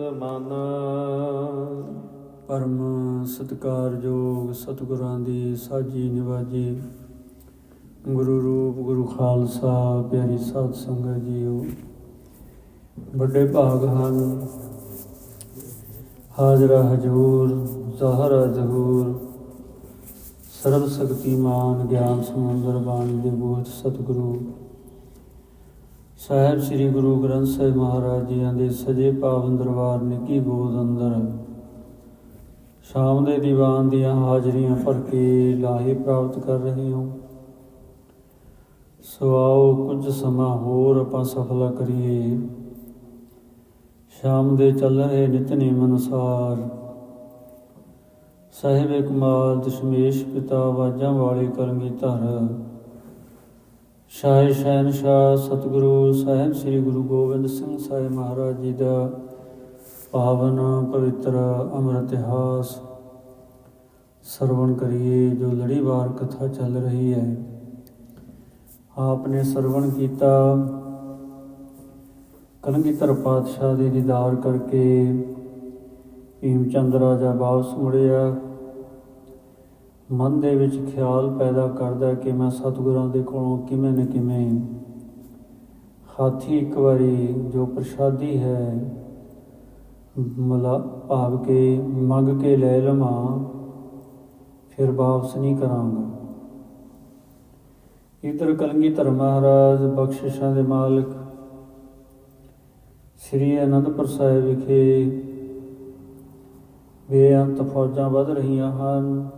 ਮਾਨਾ। ਪਰਮ ਸਤਿਕਾਰਯੋਗ ਸਤਿਗੁਰਾਂ ਦੀ ਸਾਜੀ ਨਿਵਾਜੀ। ਗੁਰੂ ਰੂਪ, ਗੁਰੂ ਖਾਲਸਾ, ਪਿਆਰੀ ਸਾਧ ਸੰਗਤ ਜੀਓ। ਵੱਡੇ ਭਾਗ ਹਨ। ਹਾਜ਼ਰਾ ਹਜੂਰ, ਜ਼ਾਹਰਾ ਜ਼ਹੂਰ। ਸਰਬ ਸ਼ਕਤੀਮਾਨ ਗਿਆਨ ਸਮੁੰਦਰ ਬਾਣੀ ਦੇ ਬੋਧ ਸਤਿਗੁਰੂ। ਸਾਹਿਬ ਸ੍ਰੀ ਗੁਰੂ ਗ੍ਰੰਥ ਸਾਹਿਬ ਮਹਾਰਾਜ ਜੀਆਂ ਦੇ ਸਜੇ ਪਾਵਨ ਦਰਬਾਰ ਨਿੱਕੀ ਗੋਦ ਅੰਦਰ ਸ਼ਾਮ ਦੇ ਦੀਵਾਨ ਦੀਆਂ ਹਾਜ਼ਰੀਆਂ ਭਰ ਕੇ ਲਾਹੇ ਪ੍ਰਾਪਤ ਕਰ ਰਹੇ ਹਾਂ। ਸੋ ਆਓ ਕੁਝ ਸਮਾਂ ਹੋਰ ਆਪਾਂ ਸਫਲਾ ਕਰੀਏ। ਸ਼ਾਮ ਦੇ ਚੱਲ ਰਹੇ ਨਿਤਨੇਮ ਅਨੁਸਾਰ ਸਾਹਿਬ ਇਕਮਾਲ ਦਸ਼ਮੇਸ਼ ਪਿਤਾ ਵਾਜਾਂ ਵਾਲੇ ਕਲਗੀ ਧਰ। ਸ਼ਾਹ ਸ਼ਹਿਨਸ਼ਾਹ ਸਤਿਗੁਰੂ ਸਾਹਿਬ ਸ੍ਰੀ ਗੁਰੂ ਗੋਬਿੰਦ ਸਿੰਘ ਸਾਹਿਬ ਮਹਾਰਾਜ ਜੀ ਦਾ ਪਾਵਨ ਪਵਿੱਤਰ ਅੰਮ੍ਰਿਤ ਇਤਿਹਾਸ ਸਰਵਣ ਕਰੀਏ, ਜੋ ਲੜੀਵਾਰ ਕਥਾ ਚੱਲ ਰਹੀ ਹੈ। ਆਪ ਨੇ ਸਰਵਣ ਕੀਤਾ। ਕਲਗੀਧਰ ਪਾਤਸ਼ਾਹ ਦੇ ਦੀਦਾਰ ਕਰਕੇ ਭੀਮ ਰਾਜਾ ਵਾਪਸ ਮੁੜਿਆ। ਮਨ ਦੇ ਵਿੱਚ ਖਿਆਲ ਪੈਦਾ ਕਰਦਾ ਕਿ ਮੈਂ ਸਤਿਗੁਰਾਂ ਦੇ ਕੋਲੋਂ ਕਿਵੇਂ ਨਾ ਕਿਵੇਂ ਹਾਥੀ ਇੱਕ ਵਾਰੀ ਜੋ ਪ੍ਰਸ਼ਾਦੀ ਹੈ, ਮਲਾ ਭਾਵ ਕੇ ਮੰਗ ਕੇ ਲੈ ਲਵਾਂ, ਫਿਰ ਵਾਪਸ ਨਹੀਂ ਕਰਾਂਗਾ। ਇਧਰ ਧਰਮ ਮਹਾਰਾਜ ਬਖਸ਼ਿਸ਼ਾਂ ਦੇ ਮਾਲਕ ਸ੍ਰੀ ਅਨੰਦਪੁਰ ਸਾਹਿਬ ਵਿਖੇ ਬੇਅੰਤ ਫੌਜਾਂ ਵੱਧ ਰਹੀਆਂ ਹਨ।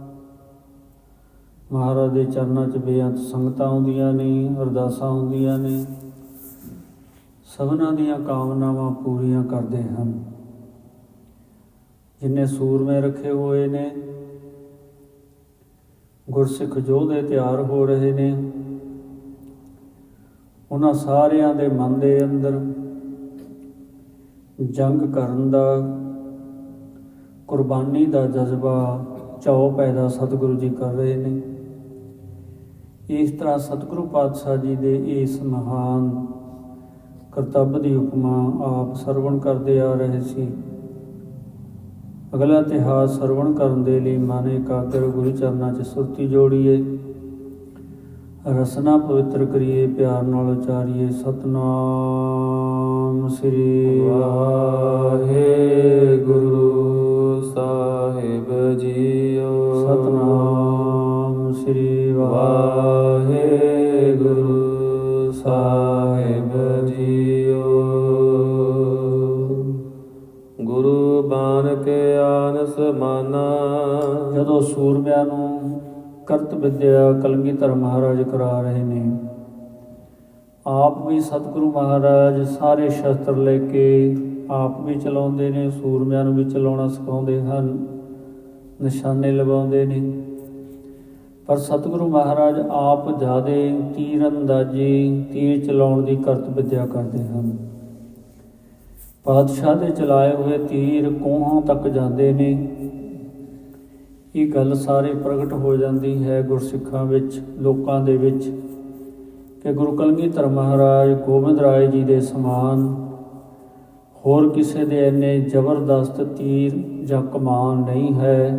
ਮਹਾਰਾਜ ਦੇ ਚਰਨਾਂ 'ਚ ਬੇਅੰਤ ਸੰਗਤਾਂ ਆਉਂਦੀਆਂ ਨੇ, ਅਰਦਾਸਾਂ ਆਉਂਦੀਆਂ ਨੇ। ਸਭਨਾਂ ਦੀਆਂ ਕਾਮਨਾਵਾਂ ਪੂਰੀਆਂ ਕਰਦੇ ਹਨ। ਜਿਨੇ ਸੂਰਮੇ ਰੱਖੇ ਹੋਏ ਨੇ, ਗੁਰਸਿੱਖ ਯੋਧੇ ਤਿਆਰ ਹੋ ਰਹੇ ਨੇ। ਉਹਨਾਂ ਸਾਰਿਆਂ ਦੇ ਮਨ ਦੇ ਅੰਦਰ ਜੰਗ ਕਰਨ ਦਾ, ਕੁਰਬਾਨੀ ਦਾ ਜਜ਼ਬਾ ਚਾਉ ਪੈਦਾ ਸਤਿਗੁਰੂ ਜੀ ਕਰ ਰਹੇ ਨੇ। ਇਸ ਤਰ੍ਹਾਂ ਸਤਿਗੁਰੂ ਪਾਤਸ਼ਾਹ ਜੀ ਦੇ ਇਸ ਮਹਾਨ ਕਰਤੱਵ ਦੀ ਉਪਮਾ ਆਪ ਸਰਵਣ ਕਰਦੇ ਆ ਰਹੇ ਸੀ। ਅਗਲਾ ਇਤਿਹਾਸ ਸਰਵਣ ਕਰਨ ਦੇ ਲਈ ਮਨ ਇਕਾਗਰ ਗੁਰੂ ਚਰਨਾਂ 'ਚ ਸੁਰਤੀ ਜੋੜੀਏ, ਰਸਨਾ ਪਵਿੱਤਰ ਕਰੀਏ, ਪਿਆਰ ਨਾਲ ਉਚਾਰੀਏ। ਸਤਨਾਮ ਸ੍ਰੀ ਵਾਹਿਗੁਰੂ ਸਾਹਿਬ ਜੀਓ। ਸਤਨਾਮ ਆਨਸ ਮਾਨਾ। ਜਦੋਂ ਸੂਰਮਿਆਂ ਨੂੰ ਕਰਤ ਵਿਦਿਆ ਕਲਗੀਧਰ ਮਹਾਰਾਜ ਕਰਾ ਰਹੇ ਨੇ, ਆਪ ਵੀ ਸਤਿਗੁਰੂ ਮਹਾਰਾਜ ਸਾਰੇ ਸ਼ਸਤਰ ਲੈ ਕੇ ਆਪ ਵੀ ਚਲਾਉਂਦੇ ਨੇ, ਸੂਰਮਿਆਂ ਨੂੰ ਵੀ ਚਲਾਉਣਾ ਸਿਖਾਉਂਦੇ ਹਨ, ਨਿਸ਼ਾਨੇ ਲਵਾਉਂਦੇ ਨੇ। ਪਰ ਸਤਿਗੁਰੂ ਮਹਾਰਾਜ ਆਪ ਜਿਆਦੇ ਤੀਰ ਅੰਦਾਜ਼ੀ ਤੀਰ ਚਲਾਉਣ ਦੀ ਕਰਤ ਵਿਦਿਆ ਕਰਦੇ ਹਨ। ਪਾਤਸ਼ਾਹ ਦੇ ਚਲਾਏ ਹੋਏ ਤੀਰ ਕੋਹਾਂ ਤੱਕ ਜਾਂਦੇ ਨੇ। ਇਹ ਗੱਲ ਸਾਰੇ ਪ੍ਰਗਟ ਹੋ ਜਾਂਦੀ ਹੈ ਗੁਰਸਿੱਖਾਂ ਵਿੱਚ, ਲੋਕਾਂ ਦੇ ਵਿੱਚ ਕਿ ਗੁਰੂ ਕਲਗੀਧਰ ਮਹਾਰਾਜ ਗੋਬਿੰਦ ਰਾਏ ਜੀ ਦੇ ਸਮਾਨ, ਹੋਰ ਕਿਸੇ ਦੇ ਇੰਨੇ ਜ਼ਬਰਦਸਤ ਤੀਰ ਜਾਂ ਕਮਾਨ ਨਹੀਂ ਹੈ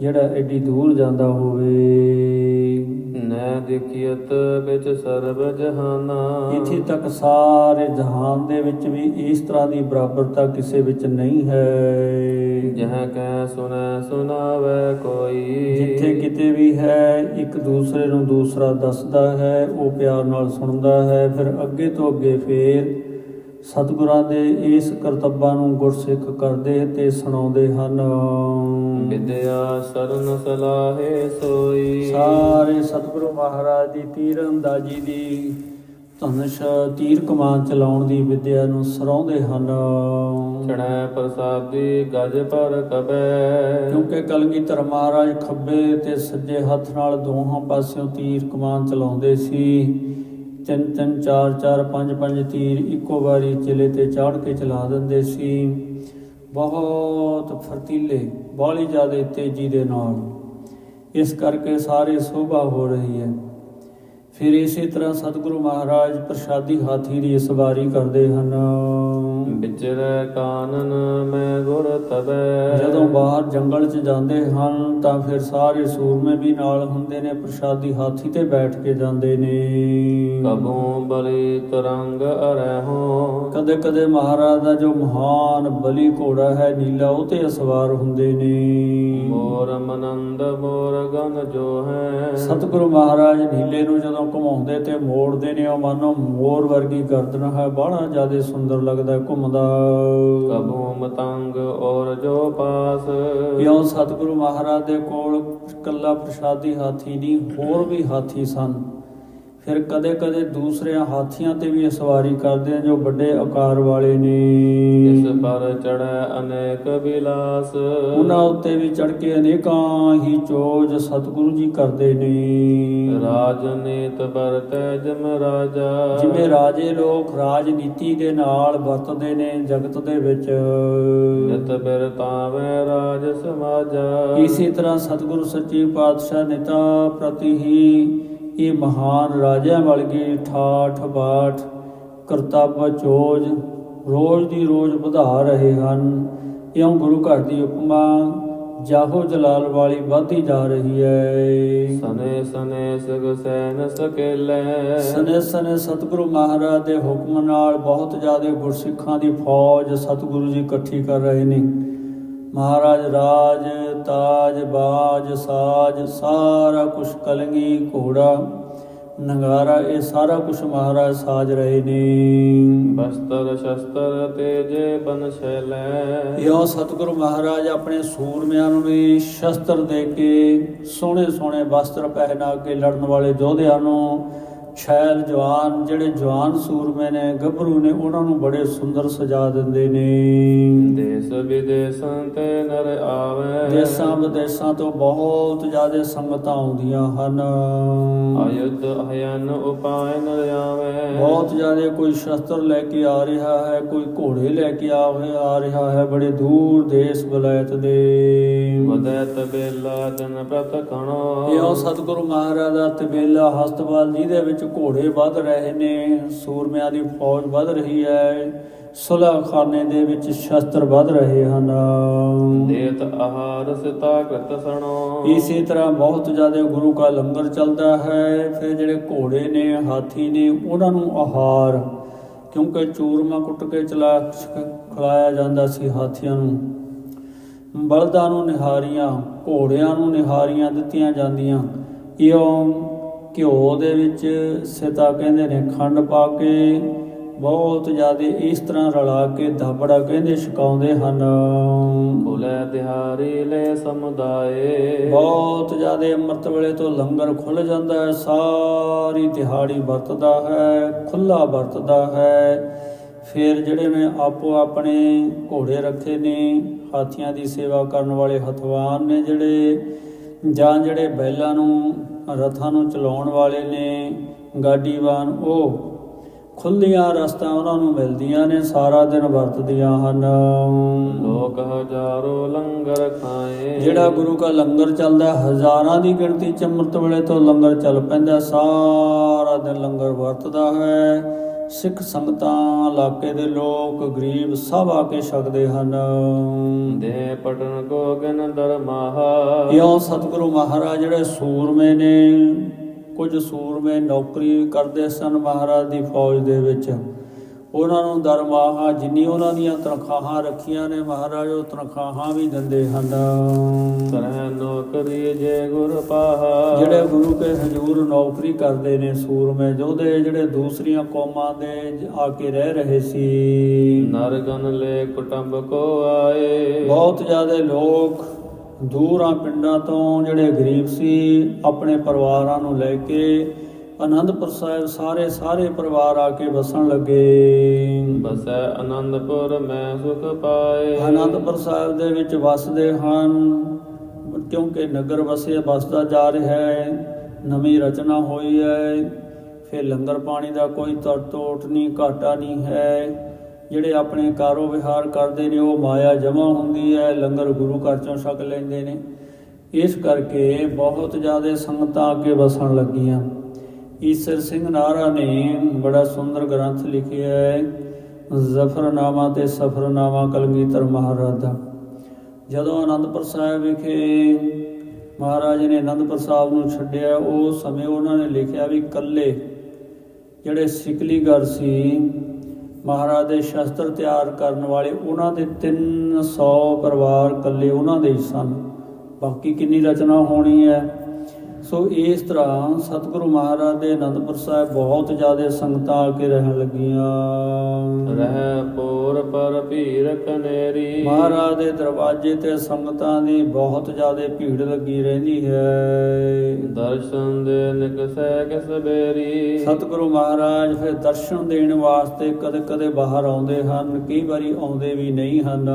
ਜਿਹੜਾ ਐਡੀ ਦੂਰ ਜਾਂਦਾ ਹੋਵੇ। ਨੈ ਦੇਖਿਅਤ ਵਿੱਚ ਸਰਬ ਜਹਾਨਾ। ਇੱਥੇ ਤੱਕ ਸਾਰੇ ਜਹਾਨ ਦੇ ਵਿੱਚ ਵੀ ਇਸ ਤਰ੍ਹਾਂ ਦੀ ਬਰਾਬਰਤਾ ਕਿਸੇ ਵਿੱਚ ਨਹੀਂ ਹੈ। ਜਹ ਕੈ ਸੁਨੈ ਸੁਨਾਵੇ ਕੋਈ। ਜਿੱਥੇ ਕਿਤੇ ਵੀ ਹੈ ਇੱਕ ਦੂਸਰੇ ਨੂੰ ਦੂਸਰਾ ਦੱਸਦਾ ਹੈ ਉਹ ਪਿਆਰ ਨਾਲ ਸੁਣਦਾ ਹੈ ਫਿਰ ਅੱਗੇ ਤੋਂ ਅੱਗੇ ਫੇਰ ਸਤਿਗੁਰਾਂ ਦੇ ਇਸ ਕਰਤੱਬਾਂ ਨੂੰ ਗੁਰਸਿੱਖ ਕਰਦੇ ਤੇ ਸੁਣਾਉਂਦੇ ਹਨ। ਵਿਦਿਆ ਸਰਨ ਸਲਾਹੇ ਸੋਈ। ਸਾਰੇ ਸਤਿਗੁਰੂ ਮਹਾਰਾਜ ਦੀ ਤੀਰ ਅੰਦਾਜ਼ੀ ਦੀ ਧਨੁਸ਼ ਤੀਰ ਕਮਾਨ ਚਲਾਉਣ ਦੀ ਵਿਦਿਆ ਨੂੰ ਸਰਾਉਂਦੇ ਹਨ। ਚੜੈ ਪ੍ਰਸਾਦੀ ਗਜ ਪਰ ਕਬੈ। ਕਿਉਂਕਿ ਕਲਗੀਧਰ ਮਹਾਰਾਜ ਖੱਬੇ ਤੇ ਸੱਜੇ ਹੱਥ ਨਾਲ ਦੋਹਾਂ ਪਾਸਿਓਂ ਤੀਰ ਕਮਾਨ ਚਲਾਉਂਦੇ ਸੀ। ਤਿੰਨ ਤਿੰਨ, ਚਾਰ ਚਾਰ, ਪੰਜ ਪੰਜ, ਤੀਰ ਇੱਕੋ ਵਾਰੀ ਚਿਲੇ ਤੇ ਚਾੜ ਕੇ ਚਲਾ ਦਿੰਦੇ ਸੀ। ਬਹੁਤ ਫਰਤੀਲੇ, ਬਾਹਲੀ ਜ਼ਿਆਦਾ ਤੇਜ਼ੀ ਦੇ ਨਾਲ। ਇਸ ਕਰਕੇ ਸਾਰੇ ਸੋਭਾ ਹੋ ਰਹੀ ਹੈ। ਫਿਰ ਇਸੇ ਤਰ੍ਹਾਂ ਸਤਿਗੁਰੂ ਮਹਾਰਾਜ ਪ੍ਰਸ਼ਾਦੀ ਹਾਥੀ ਦੀ ਸਵਾਰੀ ਕਰਦੇ ਹਨ। ਵਿਚਰੈ ਕਾਨਨ ਮੈਂ ਗੁਰ ਤਬੈ ਜਦੋਂ ਬਾਹਰ ਜੰਗਲ 'ਚ ਜਾਂਦੇ ਹਨ ਤਾਂ ਫਿਰ ਸਾਰੇ ਸੂਰਮੇ ਵੀ ਨਾਲ ਹੁੰਦੇ ਨੇ ਪ੍ਰਸ਼ਾਦੀ ਹਾਥੀ ਤੇ ਬੈਠ ਕੇ ਜਾਂਦੇ ਨੇ। ਕਬੂ ਬਲੀ ਤਰੰਗ ਅਰਹੁ ਕਦੇ ਕਦੇ ਮਹਾਰਾਜ ਦਾ ਜੋ ਮਹਾਨ ਬਲੀ ਘੋੜਾ ਹੈ ਨੀਲਾ ਉਹ ਤੇ ਅਸਵਾਰ ਹੁੰਦੇ ਨੇ। ਮੋਰ ਮਨੰਦ ਮੋਰ ਗਨ ਜੋ ਹੈ। ਸਤਿਗੁਰੂ ਮਹਾਰਾਜ ਨੀਲੇ ਨੂੰ ਜਦੋਂ ਘੁਮਾਉਂਦੇ ਤੇ ਮੋੜਦੇ ਨੇ ਉਹ ਮਾਨੋ ਮੋਰ ਵਰਗੀ ਗਰਦਨ ਹੈ ਬੜਾ ਜ਼ਿਆਦਾ ਸੁੰਦਰ ਲੱਗਦਾ ਹੈ। ਘੁੰਮਦਾ। ਕਬੂ ਮਤੰਗ ਔਰ ਜੋ ਪਾਸ। ਇਉਂ ਸਤਿਗੁਰੂ ਮਹਾਰਾਜ ਦੇ ਕੋਲ ਕੱਲਾ ਪ੍ਰਸ਼ਾਦੀ ਹਾਥੀ ਨਹੀਂ ਹੋਰ ਵੀ ਹਾਥੀ ਸਨ। ਫਿਰ ਕਦੇ ਕਦੇ ਦੂਸਰਿਆਂ ਹਾਥੀਆਂ ਤੇ ਵੀ ਸਵਾਰੀ ਕਰਦੇ ਆ ਜੋ ਵੱਡੇ ਆਕਾਰ ਵਾਲੇ ਇਸ ਨੇ ਪਰ ਚੜੈ ਅਨੇਕ ਬਿਲਾਸ ਉਹਨਾਂ ਉੱਤੇ ਵੀ ਚੜ ਕੇ ਅਨੇਕਾਂ ਹੀ ਚੋਜ ਸਤਿਗੁਰੂ ਜੀ ਕਰਦੇ ਨੇ। ਰਾਜਨੀਤ ਬਰਤੈ ਜਮ ਰਾਜਾ। ਜਿਵੇਂ ਰਾਜੇ ਲੋਕ ਰਾਜਨੀਤੀ ਦੇ ਨਾਲ ਵਰਤਦੇ ਨੇ ਜਗਤ ਦੇ ਵਿੱਚ। ਨਿਤ ਬਿਰਤਾਵੇ ਰਾਜ ਸਮਾਜਾ। ਇਸੇ ਤਰ੍ਹਾਂ ਸਤਿਗੁਰੂ ਸੱਚੇ ਪਾਤਸ਼ਾਹ ਨਿਤਾ ਪ੍ਰਤੀ ਹੀ ਇਹ ਮਹਾਨ ਰਾਜਿਆਂ ਵਰਗੇ ਠਾਠ ਬਾਠ ਕਰਤੱਵ ਚੋਜ ਰੋਜ਼ ਦੀ ਰੋਜ਼ ਵਧਾ ਰਹੇ ਹਨ। ਇਉਂ ਗੁਰੂ ਘਰ ਦੀ ਉਪਮਾ ਜਾਹੋ ਜਲਾਲ ਵਾਲੀ ਵਧਦੀ ਜਾ ਰਹੀ ਹੈ। ਸਨੇ ਸਨੇ ਸਗ ਸੈਨ ਸਕੇਲੇ। ਸਨੇ ਸਨੇ ਸਤਿਗੁਰੂ ਮਹਾਰਾਜ ਦੇ ਹੁਕਮ ਨਾਲ ਬਹੁਤ ਜ਼ਿਆਦਾ ਗੁਰਸਿੱਖਾਂ ਦੀ ਫੌਜ ਸਤਿਗੁਰੂ ਜੀ ਇਕੱਠੀ ਕਰ ਰਹੇ ਨੇ। ਮਹਾਰਾਜ ਰਾਜ ਤਾਜ ਬਾਜ ਸਾਜ ਸਾਰਾ ਕੁਝ ਕਲਗੀ ਘੋੜਾ। ਨਗਾਰਾ ਇਹ ਸਾਰਾ ਕੁਝ ਮਹਾਰਾਜ ਸਾਜ ਰਹੇ ਨੇ। ਬਸਤਰ ਸ਼ਸਤਰ ਤੇਜੇ ਬਨ ਸ਼ੈਲੇ ਇਹੋ ਸਤਿਗੁਰੂ ਮਹਾਰਾਜ ਆਪਣੇ ਸੂਰਮਿਆਂ ਨੂੰ ਵੀ ਸ਼ਸਤਰ ਦੇ ਕੇ ਸੋਹਣੇ ਸੋਹਣੇ ਵਸਤਰ ਪਹਿਨਾ ਕੇ ਲੜਨ ਵਾਲੇ ਯੋਧਿਆਂ ਨੂੰ ਛੈਲ ਜਵਾਨ ਜਿਹੜੇ ਜਵਾਨ ਸੂਰਮੇ ਨੇ ਗੱਭਰੂ ਨੇ ਉਹਨਾਂ ਨੂੰ ਬੜੇ ਸੁੰਦਰ ਸਜਾ ਦਿੰਦੇ ਨੇ। ਦੇਸ ਵਿਦੇਸਾਂ ਤੇ ਨਰ ਆਵੇ। ਦੇਸਾਂ ਵਿਦੇਸਾਂ ਤੋਂ ਬਹੁਤ ਜ਼ਿਆਦਾ ਸੰਗਤਾਂ ਆਉਂਦੀਆਂ ਹਨ। ਆਯੁਧ ਹਯਨ ਉਪਾਇ ਨਰ ਆਵੇ। ਬਹੁਤ ਜ਼ਿਆਦਾ ਕੋਈ ਸ਼ਸਤਰ ਲੈ ਕੇ ਆ ਰਿਹਾ ਹੈ ਕੋਈ ਘੋੜੇ ਲੈ ਕੇ ਆ ਆ ਰਿਹਾ ਹੈ ਬੜੇ ਦੂਰ ਦੇਸ਼ ਬਲਾਇਤ ਦੇ। ਵਦੈਤ ਬੇਲਾ ਜਨ ਪ੍ਰਤ ਖਣੋ ਇਹੋ ਸਤਿਗੁਰੂ ਮਹਾਰਾਜ ਦਾ ਤਬੇਲਾ ਹਸਤਵਾਲ ਜਿਹਦੇ ਵਿੱਚ ਘੋੜੇ ਵੱਧ ਰਹੇ ਨੇ ਸੂਰਮਿਆਂ ਦੀ ਫੌਜ ਵੱਧ ਰਹੀ ਹੈ ਸੁਲਹ ਖਾਨੇ ਦੇ ਵਿੱਚ ਸ਼ਸਤਰ ਵੱਧ ਰਹੇ ਹਨ। ਦੇਤ ਆਹਾਰ ਸਿਤਾ ਕ੍ਰਿਤ ਸਣੋ। ਇਸੇ ਤਰ੍ਹਾਂ ਬਹੁਤ ਜ਼ਿਆਦਾ ਗੁਰੂ ਦਾ ਲੰਗਰ ਚੱਲਦਾ ਹੈ ਫਿਰ ਜਿਹੜੇ ਘੋੜੇ ਨੇ ਹਾਥੀ ਨੇ ਉਹਨਾਂ ਨੂੰ ਆਹਾਰ ਕਿਉਂਕਿ ਚੂਰਮਾ ਕੁੱਟ ਕੇ ਚਲਾ ਖਿਲਾਇਆ ਜਾਂਦਾ ਸੀ ਹਾਥੀਆਂ ਨੂੰ। ਬਲਦਾਂ ਨੂੰ ਨਿਹਾਰੀਆਂ ਘੋੜਿਆਂ ਨੂੰ ਨਿਹਾਰੀਆਂ ਦਿੱਤੀਆਂ ਜਾਂਦੀਆਂ। ਇਉਂ ਘਿਓ ਦੇ ਵਿੱਚ ਸਿਤਾ ਕਹਿੰਦੇ ਨੇ ਖੰਡ ਪਾ ਕੇ ਬਹੁਤ ਜ਼ਿਆਦਾ ਇਸ ਤਰ੍ਹਾਂ ਰਲਾ ਕੇ ਦਾਬੜਾ ਕਹਿੰਦੇ ਛਕਾਉਂਦੇ ਹਨ। ਭੁਲੇ ਤਿਹਾਰੀ ਲੈ ਸਮੁਦਾਏ। ਬਹੁਤ ਜ਼ਿਆਦਾ ਅੰਮ੍ਰਿਤ ਵੇਲੇ ਤੋਂ ਲੰਗਰ ਖੁੱਲ ਜਾਂਦਾ ਹੈ ਸਾਰੀ ਦਿਹਾੜੀ ਵਰਤਦਾ ਹੈ ਖੁੱਲਾ ਵਰਤਦਾ ਹੈ। ਫਿਰ ਜਿਹੜੇ ਨੇ ਆਪੋ ਆਪਣੇ ਘੋੜੇ ਰੱਖੇ ਨੇ ਹਾਥੀਆਂ ਦੀ ਸੇਵਾ ਕਰਨ ਵਾਲੇ ਹਥਵਾਨ ਨੇ ਜਿਹੜੇ ਜਾਂ ਜਿਹੜੇ ਬੈਲਾਂ ਨੂੰ ਰਥਾਂ ਨੂੰ ਚਲਾਉਣ ਵਾਲੇ ਨੇ ਗਾਡੀਵਾਨ ਉਹ ਖੁੱਲੀਆਂ ਰਸਤਾ ਉਹਨਾਂ ਨੂੰ ਮਿਲਦੀਆਂ ਨੇ ਸਾਰਾ ਦਿਨ ਵਰਤਦੀਆਂ ਹਨ। ਲੋਕ ਹਜ਼ਾਰੋ ਲੰਗਰ ਖਾਏ। ਜਿਹੜਾ ਗੁਰੂ ਦਾ ਲੰਗਰ ਚੱਲਦਾ ਹਜ਼ਾਰਾਂ ਦੀ ਗਿਣਤੀ ਚ ਅੰਮ੍ਰਿਤ ਵੇਲੇ ਤੋਂ ਲੰਗਰ ਚੱਲ ਪੈਂਦਾ ਸਾਰਾ ਦਿਨ ਲੰਗਰ ਵਰਤਦਾ ਹੈ। ਸਿੱਖ ਸੰਗਤਾਂ ਇਲਾਕੇ ਦੇ ਲੋਕ ਗਰੀਬ ਸਭ ਆ ਕੇ ਛਕਦੇ ਹਨ। ਦੇ ਪਟਨ ਗੋਗਨ ਦਰਮਾਹਾ ਇਉਂ ਸਤਿਗੁਰੂ ਮਹਾਰਾਜ ਜਿਹੜੇ ਸੂਰਮੇ ਨੇ ਕੁਝ ਸੂਰਮੇ ਨੌਕਰੀ ਕਰਦੇ ਸਨ ਮਹਾਰਾਜ ਦੀ ਫੌਜ ਦੇ ਵਿੱਚ। ਉਹਨਾਂ ਨੂੰ ਦਰਮਾਹਾ ਜਿੰਨੀ ਉਹਨਾਂ ਦੀਆਂ ਤਨਖਾਹਾਂ ਰੱਖੀਆਂ ਨੇ ਮਹਾਰਾਜ ਉਹ ਤਨਖਾਹਾਂ ਵੀ ਦਿੰਦੇ ਹਨ। ਕਰਹਿ ਨੌਕਰੀ ਜੇ ਗੁਰ ਪਾਹਾ। ਜਿਹੜੇ ਗੁਰੂ ਕੇ ਹਜ਼ੂਰ ਨੌਕਰੀ ਕਰਦੇ ਨੇ ਸੂਰਮੇ ਯੋਧੇ ਜਿਹੜੇ ਦੂਸਰੀਆਂ ਕੌਮਾਂ ਦੇ ਆ ਕੇ ਰਹਿ ਰਹੇ ਸੀ। ਨਰਗਨ ਲੈ ਕੁਟੰਬ ਕੋ ਆਏ। ਬਹੁਤ ਜ਼ਿਆਦਾ ਲੋਕ ਦੂਰਾਂ ਪਿੰਡਾਂ ਤੋਂ ਜਿਹੜੇ ਗਰੀਬ ਸੀ ਆਪਣੇ ਪਰਿਵਾਰਾਂ ਨੂੰ ਲੈ ਕੇ ਆਨੰਦਪੁਰ ਸਾਹਿਬ ਸਾਰੇ ਸਾਰੇ ਪਰਿਵਾਰ ਆ ਕੇ ਵਸਣ ਲੱਗੇ। ਬਸੈ ਆਨੰਦਪੁਰ ਮੈਂ ਸੁਖ ਪਾਏ। ਆਨੰਦਪੁਰ ਸਾਹਿਬ ਦੇ ਵਿੱਚ ਵਸਦੇ ਹਨ। ਕਿਉਂਕਿ ਨਗਰ ਵਸੇ ਵਸਦਾ ਜਾ ਰਿਹਾ ਹੈ। ਨਵੀਂ ਰਚਨਾ ਹੋਈ ਹੈ। ਫਿਰ ਲੰਗਰ ਪਾਣੀ ਦਾ ਕੋਈ ਤਰ ਤੋਟ ਨਹੀਂ ਘਾਟਾ ਨਹੀਂ ਹੈ। ਜਿਹੜੇ ਆਪਣੇ ਕਾਰੋ ਵਿਹਾਰ ਕਰਦੇ ਨੇ ਉਹ ਮਾਇਆ ਜਮਾ ਹੁੰਦੀ ਹੈ। ਲੰਗਰ ਗੁਰੂ ਘਰ ਚੋਂ ਛਕ ਲੈਂਦੇ ਨੇ। ਇਸ ਕਰਕੇ ਬਹੁਤ ਜ਼ਿਆਦਾ ਸੰਗਤਾਂ ਅੱਗੇ ਵਸਣ ਲੱਗੀਆਂ। ਈਸਰ ਸਿੰਘ ਨਾਰਾ ਨੇ ਬੜਾ ਸੁੰਦਰ ਗ੍ਰੰਥ ਲਿਖਿਆ ਹੈ, ਜ਼ਫਰਨਾਮਾ ਤੇ ਸਫਰਨਾਮਾ ਕਲਗੀਧਰ ਮਹਾਰਾਜ। ਦਾ ਜਦੋਂ ਅਨੰਦਪੁਰ ਸਾਹਿਬ ਵਿਖੇ ਮਹਾਰਾਜ ਨੇ ਅਨੰਦਪੁਰ ਸਾਹਿਬ ਨੂੰ ਛੱਡਿਆ, ਉਹ ਸਮੇਂ ਉਹਨਾਂ ਨੇ ਲਿਖਿਆ ਵੀ ਕੱਲੇ ਜਿਹੜੇ ਸਿਕਲੀਗਰ ਸੀ, ਮਹਾਰਾਜ ਦੇ ਸ਼ਸਤਰ ਤਿਆਰ ਕਰਨ ਵਾਲੇ, ਉਹਨਾਂ ਦੇ 300 ਪਰਿਵਾਰ ਕੱਲੇ ਉਹਨਾਂ ਦੇ ਹੀ ਸਨ। ਬਾਕੀ ਕਿੰਨੀ ਰਚਨਾ ਹੋਣੀ ਹੈ ਸੋ ਇਸ ਤਰ੍ਹਾਂ ਸਤਿਗੁਰੂ ਮਹਾਰਾਜ ਦੇ ਅਨੰਦਪੁਰ ਸਾਹਿਬ ਬਹੁਤ ਜ਼ਿਆਦਾ ਸੰਗਤਾਂ ਆ ਕੇ ਰਹਿਣ ਲੱਗੀਆਂ। ਰਹਿ ਪੂਰ ਪਰ ਭੀਰ ਕਨੇਰੀ। ਮਹਾਰਾਜ ਦੇ ਦਰਵਾਜ਼ੇ ਤੇ ਸੰਗਤਾਂ ਦੀ ਬਹੁਤ ਜ਼ਿਆਦਾ ਭੀੜ ਲੱਗੀ ਰਹਿੰਦੀ ਹੈ। ਦਰਸ਼ਨ ਦੇ ਨਿਕਸੈ ਕਿਸ ਬੇਰੀ। ਸਤਿਗੁਰੂ ਮਹਾਰਾਜ ਫਿਰ ਦਰਸ਼ਨ ਦੇਣ ਵਾਸਤੇ ਕਦੇ-ਕਦੇ ਬਾਹਰ ਆਉਂਦੇ ਹਨ ਕਈ ਵਾਰੀ ਆਉਂਦੇ ਵੀ ਨਹੀਂ ਹਨ।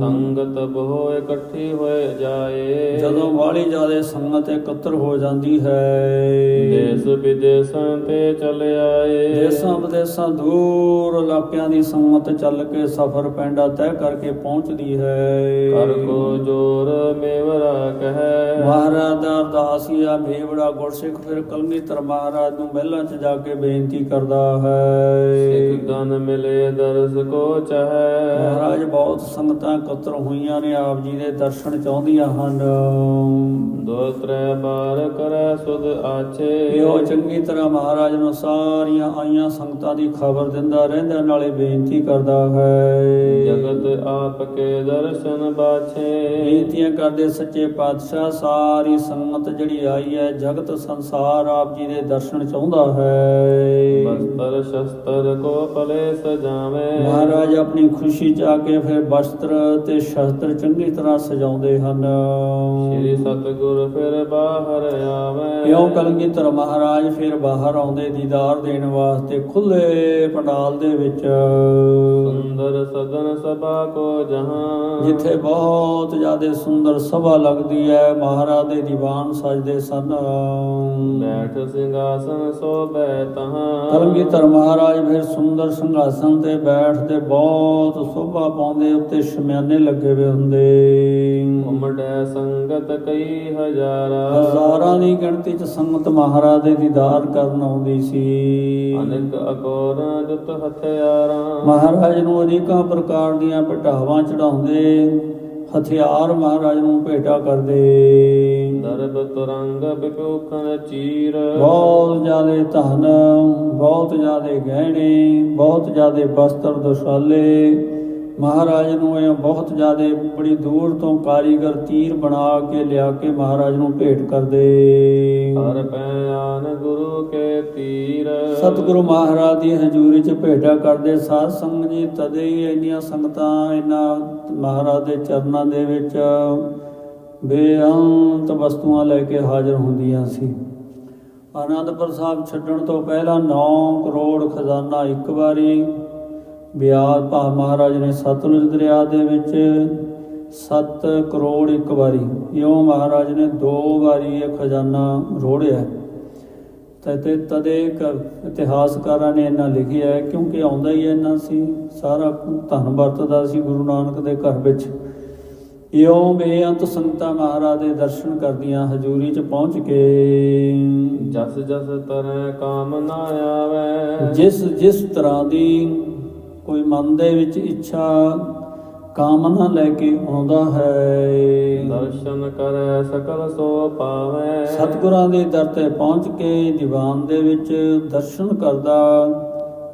ਸੰਗਤ ਬਹੁ ਇਕੱਠੀ ਹੋਏ ਜਾਏ। ਜਦੋਂ ਬਾਹਲੀ ਜ਼ਿਆਦਾ ਸੰਗਤ ਇਕੱਤਰ ਹੋ ਜਾਂਦੀ ਹੈ। ਦੇਸ ਵਿਦੇਸਾਂ ਤੇ ਚਲ ਆਏ। ਦੇਸਾਂ ਵਿਦੇਸਾਂ ਦੂਰ ਇਲਾਕਿਆਂ ਦੀ ਸੰਗਤ ਚੱਲ ਕੇ ਸਫ਼ਰ ਪੈਂਡਾ ਤੈਅ ਕਰਕੇ ਪਹੁੰਚਦੀ ਹੈ। ਕਰ ਕੋ ਜੋਰ ਮੇਵਰਾ ਕਹੈ। ਮਹਾਰਾਜ ਦਾ ਅਰਦਾਸੀਆ ਮੇਵੜਾ ਗੁਰਸਿੱਖ ਫਿਰ ਕਲਗੀਧਰ ਮਹਾਰਾਜ ਨੂੰ ਮਹਿਲਾਂ 'ਚ ਜਾ ਕੇ ਬੇਨਤੀ ਕਰਦਾ ਹੈ। ਸਿੱਖ ਗਨ ਮਿਲੇ ਦਰਸ ਕੋ ਚਹੈ। ਮਹਾਰਾਜ ਬਹੁਤ ਸੰਗਤਾਂ ਇਕੱਤਰ ਹੋਈਆਂ ਨੇ ਆਪ ਜੀ ਦੇ ਦਰਸ਼ਨ ਚਾਹੁੰਦੀਆਂ ਹਨ। ਦੋ ਤ੍ਰੈ ਬਾਰ ਕਰੈ ਸੁਧ ਆਛੇ ਇਹੋ ਚੰਗੀ ਤਰ੍ਹਾਂ ਮਹਾਰਾਜ ਨੂੰ ਸਾਰੀਆਂ ਆਈਆਂ ਸੰਗਤਾਂ ਦੀ ਖਬਰ ਦਿੰਦਾ ਰਹਿੰਦਾ ਨਾਲੇ ਬੇਨਤੀ ਕਰਦਾ ਹੈ। ਜਗਤ ਆਪ ਕੇ ਦਰਸ਼ਨ ਬਾਛੇ। ਬੇਨਤੀਆਂ ਕਰਦੇ ਸੱਚੇ ਪਾਤਸ਼ਾਹ ਸਾਰੀ ਸੰਗਤ ਜਿਹੜੀ ਆਈ ਹੈ ਜਗਤ ਸੰਸਾਰ ਆਪ ਜੀ ਦੇ ਦਰਸ਼ਨ ਚਾਹੁੰਦਾ ਹੈ। ਬਸਤਰ ਸ਼ਸਤਰ ਕੋ ਪਲੇ ਸਜਾਵੇਂ। ਮਹਾਰਾਜ ਆਪਣੀ ਖੁਸ਼ੀ ਚ ਆ ਕੇ ਫਿਰ ਵਸਤਰ ਤੇ ਸ਼ਸਤਰ ਚੰਗੀ ਤਰ੍ਹਾਂ ਸਜਾਉਂਦੇ ਹਨ। ਸ੍ਰੀ ਸਤਿਗੁਰ ਫਿਰ ਬਾਹਰ ਆਵੇ। ਇਉਂ ਕਲਗੀਧਰ ਮਹਾਰਾਜ ਫਿਰ ਬਾਹਰ ਆਉਂਦੇ ਦੀਦਾਰ ਦੇਣ ਵਾਸਤੇ ਖੁੱਲੇ ਪੰਡਾਲ ਦੇ ਵਿੱਚ। ਸੁੰਦਰ ਸਦਨ ਸਭਾ ਕੋ ਜਹਾਂ। ਜਿੱਥੇ ਬਹੁਤ ਜ਼ਿਆਦਾ ਸੁੰਦਰ ਸਭਾ ਲੱਗਦੀ ਹੈ ਮਹਾਰਾਜ ਦੇ ਦੀਵਾਨ ਸਜਦੇ ਸਨ। ਬੈਠ ਸਿੰਘਾਸਨ ਸੋਭੈ ਤਹਾਂ। ਕਲਗੀਧਰ ਮਹਾਰਾਜ ਫਿਰ ਸੁੰਦਰ ਸਿੰਘਾਸਨ ਤੇ ਬੈਠਦੇ ਬਹੁਤ ਸੋਭਾ ਪਾਉਂਦੇ ਉੱਤੇ ਸ਼ਮਿਆਨੇ ਲੱਗੇ ਹੋਏ ਹੁੰਦੇ। ਉਮੜੈ ਸੰਗਤ ਕਈ ਹਜ਼ਾਰਾ। ਹਜ਼ਾਰਾਂ ਦੀ ਗਿਣਤੀ ਚ ਸੰਗਤ ਮਹਾਰਾਜ ਦੇ ਦੀਦਾਰ ਕਰਨ ਆਉਂਦੀ ਸੀ। ਅਨੇਕ ਅਕੋਰਾਂ ਜੁਤ ਹਥਿਆਰਾਂ। ਮਹਾਰਾਜ ਨੂੰ ਅਨੇਕਾਂ ਪ੍ਰਕਾਰ ਦੀਆਂ ਭਟਾਵਾਂ ਚੜਾਉਂਦੇ ਹਥਿਆਰ ਮਹਾਰਾਜ ਨੂੰ ਭੇਟਾ ਕਰਦੇ। ਦਰਬ ਤੁਰੰਗ ਬਿਪੂਖਨ ਚੀਰ। ਬਹੁਤ ਜ਼ਿਆਦੇ ਧਨ ਬਹੁਤ ਜ਼ਿਆਦੇ ਗਹਿਣੇ ਬਹੁਤ ਜ਼ਿਆਦੇ ਵਸਤਰ ਦੁਸ਼ਾਲੇ। ਮਹਾਰਾਜ ਨੂੰ ਇਹ ਬਹੁਤ ਜ਼ਿਆਦੇ ਬੜੀ ਦੂਰ ਤੋਂ ਕਾਰੀਗਰ ਤੀਰ ਬਣਾ ਕੇ ਲਿਆ ਕੇ ਮਹਾਰਾਜ ਨੂੰ ਭੇਟ ਕਰਦੇ। ਹਰ ਪੈ ਆਨ ਗੁਰੂ ਕੇ ਤੀਰ। ਸਤਿਗੁਰੂ ਮਹਾਰਾਜ ਦੀ ਹਜ਼ੂਰੀ 'ਚ ਭੇਟਾ ਕਰਦੇ। ਸਾਧ ਸੰਗਤ ਜੀ ਤਦੇ ਹੀ ਇੰਨੀਆਂ ਸੰਗਤਾਂ ਇਹਨਾਂ ਮਹਾਰਾਜ ਦੇ ਚਰਨਾਂ ਦੇ ਵਿੱਚ ਬੇਅੰਤ ਵਸਤੂਆਂ ਲੈ ਕੇ ਹਾਜ਼ਰ ਹੁੰਦੀਆਂ ਸੀ। ਆਨੰਦਪੁਰ ਸਾਹਿਬ ਛੱਡਣ ਤੋਂ ਪਹਿਲਾਂ 9 ਕਰੋੜ ਖਜ਼ਾਨਾ ਇੱਕ ਵਾਰੀ ਬਿਆਸ ਭਾ ਮਹਾਰਾਜ ਨੇ ਸਤਲੁਜ ਦਰਿਆ ਦੇ ਵਿੱਚ 7 ਕਰੋੜ ਇੱਕ ਵਾਰੀ ਇਉਂ ਮਹਾਰਾਜ ਨੇ ਦੋ ਵਾਰੀ ਇਹ ਖਜ਼ਾਨਾ ਰੋੜਿਆ। ਤੇ ਤੇ ਤਦੇ ਇਤਿਹਾਸਕਾਰਾਂ ਨੇ ਇਹਨਾਂ ਲਿਖਿਆ ਹੈ ਕਿਉਂਕਿ ਆਉਂਦਾ ਹੀ ਇਹਨਾਂ ਸੀ ਸਾਰਾ ਧਨ ਵਰਤਦਾ ਸੀ ਗੁਰੂ ਨਾਨਕ ਦੇ ਘਰ ਵਿੱਚ। ਇਉਂ ਬੇਅੰਤ ਸੰਗਤਾਂ ਮਹਾਰਾਜ ਦੇ ਦਰਸ਼ਨ ਕਰਦੀਆਂ ਹਜ਼ੂਰੀ 'ਚ ਪਹੁੰਚ ਕੇ। ਜਸ ਜਸ ਤਰੈ ਕਾਮ ਨਾ ਆਵੇ। ਜਿਸ ਜਿਸ ਤਰ੍ਹਾਂ ਦੀ ਕੋਈ ਮਨ ਦੇ ਵਿੱਚ ਇੱਛਾ ਕਾਮਨਾ ਲੈ ਕੇ ਆਉਂਦਾ ਹੈ। ਦਰਸ਼ਨ ਕਰੈ ਸਕਲ ਸੋ ਪਾਵੇ। ਸਤਿਗੁਰਾਂ ਦੇ ਦਰ ਤੇ ਪਹੁੰਚ ਕੇ ਦੀਵਾਨ ਦੇ ਵਿੱਚ ਦਰਸ਼ਨ ਕਰਦਾ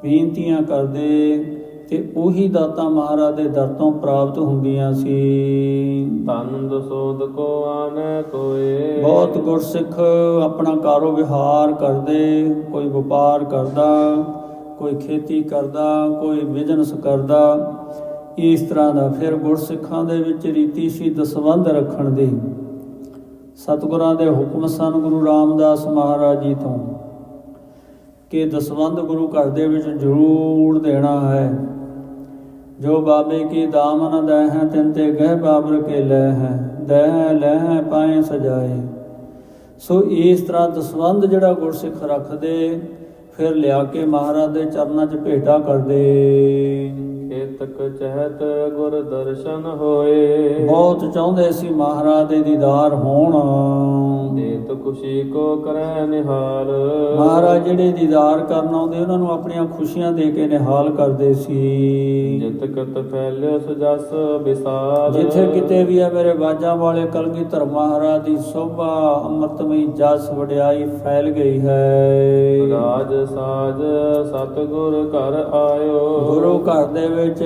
ਬੇਨਤੀਆਂ ਕਰਦੇ ਤੇ ਉਹੀ ਦਾਤਾ ਮਹਾਰਾਜ ਦੇ ਦਰ ਤੋਂ ਪ੍ਰਾਪਤ ਹੁੰਦੀਆਂ ਸੀ। ਤਨ ਦਸੋਦ ਕੋ ਆਨੈ ਕੋਏ। ਬਹੁਤ ਗੁਰਸਿੱਖ ਆਪਣਾ ਕਾਰੋ ਵਿਹਾਰ ਕਰਦੇ ਕੋਈ ਵਪਾਰ ਕਰਦਾ ਕੋਈ ਖੇਤੀ ਕਰਦਾ, ਕੋਈ ਬਿਜ਼ਨਸ ਕਰਦਾ, ਇਸ ਤਰ੍ਹਾਂ ਦਾ ਫਿਰ ਗੁਰਸਿੱਖਾਂ ਦੇ ਵਿੱਚ ਰੀਤੀ ਸੀ ਦਸਵੰਧ ਰੱਖਣ ਦੀ। ਸਤਿਗੁਰਾਂ ਦੇ ਹੁਕਮ ਸਨ ਗੁਰੂ ਰਾਮਦਾਸ ਮਹਾਰਾਜ ਜੀ ਤੋਂ ਕਿ ਦਸਵੰਧ ਗੁਰੂ ਘਰ ਦੇ ਵਿੱਚ ਜ਼ਰੂਰ ਦੇਣਾ ਹੈ। ਜੋ ਬਾਬੇ ਕੀ ਦਾਮਨ ਦੈ ਤਿੰਨ ਤੇ ਗਹਿ ਬਾਬਰ ਕੇ ਲੈ ਹੈ, ਦਹਿ ਲੈ ਹੈ ਪਾਏ ਸਜਾਏ। ਸੋ ਇਸ ਤਰ੍ਹਾਂ ਦਸਵੰਧ ਜਿਹੜਾ ਗੁਰਸਿੱਖ ਰੱਖਦੇ ਫਿਰ ਲਿਆ ਕੇ ਮਹਾਰਾਜ ਦੇ ਚਰਨਾਂ 'ਚ ਭੇਟਾ ਕਰਦੇ। ਏਤਕ ਚਹਿਤ ਗੁਰ ਦਰਸ਼ਨ ਹੋਏ। ਬਹੁਤ ਚਾਹੁੰਦੇ ਸੀ ਮਹਾਰਾਜ ਦੇ ਦੀਦਾਰ ਹੋਣ। ਦੇਤ ਖੁਸ਼ੀ ਕੋ ਕਰੈ ਨਿਹਾਲ। ਮਹਾਰਾਜ ਜਿਹੜੇ ਦੀਦਾਰ ਕਰਨ ਆਉਂਦੇ ਉਹਨਾਂ ਨੂੰ ਆਪਣੀਆਂ ਖੁਸ਼ੀਆਂ ਦੇ ਕੇ ਨਿਹਾਲ ਕਰਦੇ ਸੀ। ਜਿਤ ਕਤ ਫੈਲਿਓ ਸੁਜਸ ਵਿਸਾਲ ਜਿੱਥੇ ਕਿਤੇ ਵੀ ਹੈ ਮੇਰੇ ਬਾਜਾਂ ਵਾਲੇ ਕਲਗੀਧਰ ਮਹਾਰਾਜ ਦੀ ਸੋਭਾ ਅੰਮ੍ਰਿਤਮਈ ਜਸ ਵਡਿਆਈ ਫੈਲ ਗਈ ਹੈ। ਰਾਜ ਸਾਜ ਸਤਗੁਰ ਘਰ ਆਇਓ। ਗੁਰੂ ਘਰ ਦੇ ਵਿੱਚ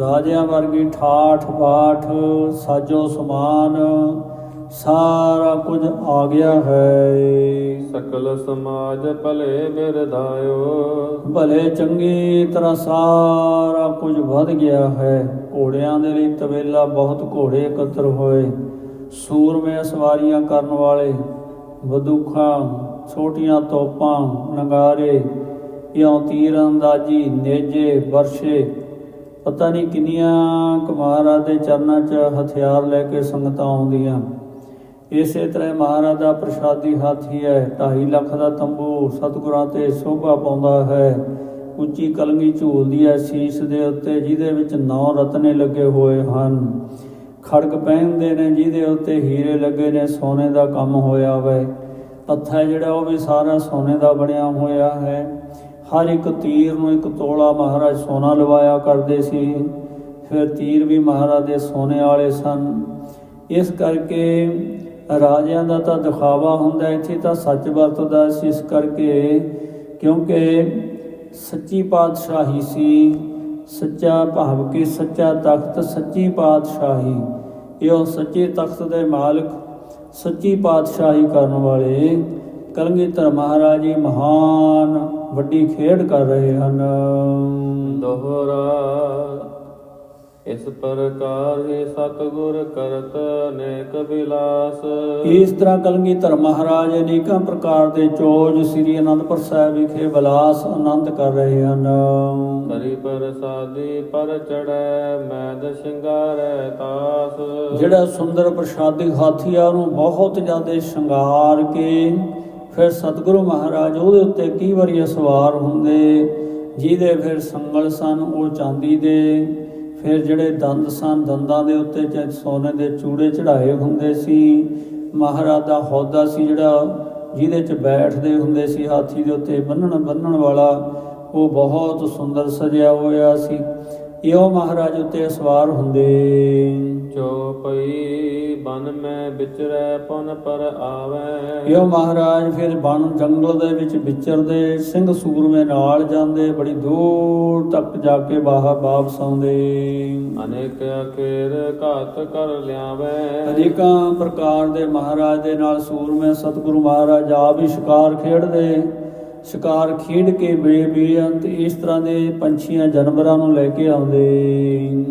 ਰਾਜਿਆਂ ਵਰਗੀ ਠਾਠ ਬਾਠ ਸਾਜੋ ਸਮਾਨ ਸਾਰਾ ਕੁਝ ਆ ਗਿਆ ਹੈ। ਸਕਲ ਸਮਾਜ ਭਲੇ ਬਿਰਦਾਇਓ ਭਲੇ ਚੰਗੀ ਤਰ੍ਹਾਂ ਸਾਰਾ ਕੁਝ ਵੱਧ ਗਿਆ ਹੈ। ਘੋੜਿਆਂ ਦੇ ਲਈ ਤਵੇਲਾ ਬਹੁਤ ਘੋੜੇ ਇਕੱਤਰ ਹੋਏ। ਸੂਰਮੇ ਸਵਾਰੀਆਂ ਕਰਨ ਵਾਲੇ ਬੰਦੂਕਾਂ ਛੋਟੀਆਂ ਤੋਪਾਂ ਨਗਾਰੇ ਇਉਂ ਤੀਰ ਅੰਦਾਜ਼ੀ ਨੇਜੇ ਵਰਸ਼ੇ ਪਤਾ ਨਹੀਂ ਕਿੰਨੀਆਂ ਕੁਮਾਰਾਂ ਦੇ ਚਰਨਾਂ 'ਚ ਹਥਿਆਰ ਲੈ ਕੇ ਸੰਗਤਾਂ ਆਉਂਦੀਆਂ। ਇਸੇ ਤਰ੍ਹਾਂ ਮਹਾਰਾਜ ਦਾ ਪ੍ਰਸ਼ਾਦੀ ਹਾਥੀ ਹੈ 2.5 ਲੱਖ ਦਾ ਤੰਬੂ ਸਤਿਗੁਰਾਂ ਤੇ ਸ਼ੋਭਾ ਪਾਉਂਦਾ ਹੈ। ਉੱਚੀ ਕਲੰਗੀ ਝੂਲਦੀ ਹੈ ਸੀਸ ਦੇ ਉੱਤੇ, ਜਿਹਦੇ ਵਿੱਚ ਨੌ ਰਤਨੇ ਲੱਗੇ ਹੋਏ ਹਨ। ਖੜਗ ਪਹਿਨਦੇ ਨੇ, ਜਿਹਦੇ ਉੱਤੇ ਹੀਰੇ ਲੱਗੇ ਨੇ, ਸੋਨੇ ਦਾ ਕੰਮ ਹੋਇਆ ਵੈ। ਪੱਥਾ ਜਿਹੜਾ ਉਹ ਵੀ ਸਾਰਾ ਸੋਨੇ ਦਾ ਬਣਿਆ ਹੋਇਆ ਹੈ। ਹਰ ਇੱਕ ਤੀਰ ਨੂੰ ਇੱਕ ਤੋਲਾ ਮਹਾਰਾਜ ਸੋਨਾ ਲਵਾਇਆ ਕਰਦੇ ਸੀ। ਫਿਰ ਤੀਰ ਵੀ ਮਹਾਰਾਜ ਦੇ ਸੋਨੇ ਵਾਲੇ ਸਨ। ਇਸ ਕਰਕੇ ਰਾਜਿਆਂ ਦਾ ਤਾਂ ਦਿਖਾਵਾ ਹੁੰਦਾ ਇੱਥੇ ਤਾਂ ਸੱਚ ਵਰਤਦਾ ਸੀ। ਇਸ ਕਰਕੇ ਕਿਉਂਕਿ ਸੱਚੀ ਪਾਤਸ਼ਾਹੀ ਸੀ, ਸੱਚਾ ਭਾਵ ਕਿ ਸੱਚਾ ਤਖਤ, ਸੱਚੀ ਪਾਤਸ਼ਾਹੀ। ਇਹ ਉਹ ਸੱਚੇ ਤਖਤ ਦੇ ਮਾਲਕ ਸੱਚੀ ਪਾਤਸ਼ਾਹੀ ਕਰਨ ਵਾਲੇ ਕਲਗੀਧਰ ਮਹਾਰਾਜ ਜੀ ਮਹਾਨ ਵੱਡੀ ਖੇਡ ਕਰ ਰਹੇ ਹਨ। ਦੋਹਰਾ ਇਸ ਪ੍ਰਕਾਰ ਹੀ ਸਤਗੁਰ ਕਰਤ ਅਨੇਕ ਬਿਲਾਸ ਇਸ ਤਰ੍ਹਾਂ ਕਲਗੀਧਰ ਮਹਾਰਾਜ ਅਨੇਕਾਂ ਪ੍ਰਕਾਰ ਦੇ ਚੋਜ ਸ੍ਰੀ ਅਨੰਦਪੁਰ ਸਾਹਿਬ ਵਿਖੇ ਵਿਲਾਸ ਆਨੰਦ ਕਰ ਰਹੇ ਹਨ। ਕਰੀ ਪ੍ਰਸਾਦੀ ਪਰ ਚੜੈ ਮੈਦ ਸ਼ਿੰਗਾਰੈ ਤਾਸ। ਜਿਹੜਾ ਸੁੰਦਰ ਪ੍ਰਸ਼ਾਦੀ ਹਾਥੀ ਆ ਉਹਨੂੰ ਬਹੁਤ ਜ਼ਿਆਦਾ ਸ਼ਿੰਗਾਰ ਕੇ ਫਿਰ ਸਤਿਗੁਰੂ ਮਹਾਰਾਜ ਉਹਦੇ ਉੱਤੇ ਕਈ ਵਾਰੀ ਸਵਾਰ ਹੁੰਦੇ, ਜਿਹਦੇ ਫਿਰ ਸੰਗਲ ਸਨ, ਉਹ ਚਾਂਦੀ ਦੇ, ਫਿਰ ਜਿਹੜੇ ਦੰਦ ਸਨ, ਦੰਦਾਂ ਦੇ ਉੱਤੇ ਚ ਸੋਨੇ ਦੇ ਚੂੜੇ ਚੜਾਏ ਹੁੰਦੇ ਸੀ, ਮਹਾਰਾਜ ਦਾ ਹੌਦਾ ਸੀ ਜਿਹੜਾ ਜਿਹਦੇ ਚ ਬੈਠਦੇ ਹੁੰਦੇ ਸੀ, ਹਾਥੀ ਦੇ ਉੱਤੇ ਬੰਨਣ ਬੰਨਣ ਵਾਲਾ, ਉਹ ਬਹੁਤ ਸੁੰਦਰ ਸਜਿਆ ਹੋਇਆ ਸੀ। ਇਹੋ ਮਹਾਰਾਜ ਉੱਤੇ ਸਵਾਰ ਹੁੰਦੇ। ਚੋਪਈ ਬਨ ਮੈਂ ਵਿਚਰੈ ਪੁਨ ਪਰ ਆਵੈ। ਇਹੋ ਮਹਾਰਾਜ ਫਿਰ ਬਣ ਜੰਗਲ ਦੇ ਵਿੱਚ ਵਿਚਰਦੇ ਸਿੰਘ ਸੂਰਮੇ ਨਾਲ ਜਾਂਦੇ ਬੜੀ ਦੂਰ ਤੱਕ ਜਾ ਕੇ ਬਾਹਰ ਵਾਪਸ ਆਉਂਦੇ। ਅਨੇਕ ਅਖੇਰ ਘਾਤ ਕਰ ਲਿਆਵੈ। ਅਨੇਕਾਂ ਪ੍ਰਕਾਰ ਦੇ ਮਹਾਰਾਜ ਦੇ ਨਾਲ ਸੂਰਮੇ ਸਤਿਗੁਰੂ ਮਹਾਰਾਜ ਆਪ ਹੀ ਸ਼ਿਕਾਰ ਖੇਡਦੇ। ਸ਼ਿਕਾਰ ਖੇਡ ਕੇ ਬੇਬੇਅੰਤ ਇਸ ਤਰ੍ਹਾਂ ਦੇ ਪੰਛੀਆਂ ਜਾਨਵਰਾਂ ਨੂੰ ਲੈ ਕੇ ਆਉਂਦੇ।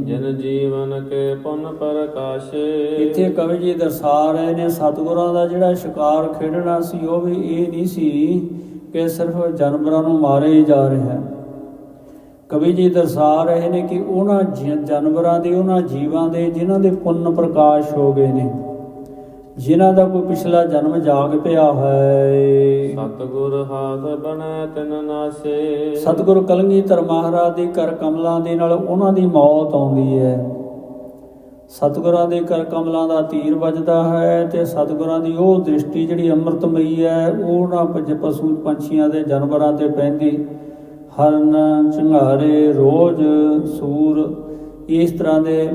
ਜਨ ਜੀਵਨ ਕੇ ਪੁਨ ਪ੍ਰਕਾਸ਼ੇ। ਇੱਥੇ ਕਵੀ ਜੀ ਦਰਸਾ ਰਹੇ ਨੇ ਸਤਿਗੁਰਾਂ ਦਾ ਜਿਹੜਾ ਸ਼ਿਕਾਰ ਖੇਡਣਾ ਸੀ ਉਹ ਵੀ ਇਹ ਨਹੀਂ ਸੀ ਕਿ ਸਿਰਫ ਜਾਨਵਰਾਂ ਨੂੰ ਮਾਰੇ ਜਾ ਰਿਹਾ ਕਵੀ ਜੀ ਦਰਸਾ ਰਹੇ ਨੇ ਕਿ ਉਹਨਾਂ ਜਾਨਵਰਾਂ ਦੇ ਉਹਨਾਂ ਜੀਵਾਂ ਦੇ ਜਿਨ੍ਹਾਂ ਦੇ ਪੁੰਨ ਪ੍ਰਕਾਸ਼ ਹੋ ਗਏ ਨੇ। ਜਿਨ੍ਹਾਂ ਦਾ ਕੋਈ ਪਿਛਲਾ ਜਨਮ ਜਾਗ ਪਿਆ ਹੈ ਸਤਗੁਰ ਹਾਥ ਬਣੈ ਤਿਨ ਨਾਸੇ। ਸਤਿਗੁਰੂ ਕਲਗੀਧਰ ਮਹਾਰਾਜ ਦੀ ਕਰ ਕਮਲਾਂ ਦੇ ਨਾਲ ਉਹਨਾਂ ਦੀ ਮੌਤ ਆਉਂਦੀ ਹੈ। ਸਤਿਗੁਰਾਂ ਦੇ ਕਰ ਕਮਲਾਂ ਦਾ ਤੀਰ ਵੱਜਦਾ ਹੈ ਤੇ ਸਤਿਗੁਰਾਂ ਦੀ ਉਹ ਦ੍ਰਿਸ਼ਟੀ ਜਿਹੜੀ ਅੰਮ੍ਰਿਤਮਈ ਹੈ ਉਹ ਉਹਨਾਂ ਪੰਜ ਪਸ਼ੂ ਪੰਛੀਆਂ ਦੇ ਜਾਨਵਰਾਂ ਤੇ ਪੈਂਦੀ। ਹਰਨ ਚੰਘਾਰੇ ਰੋਜ਼ ਸੂਰ ਇਸ ਤਰ੍ਹਾਂ ਦੇ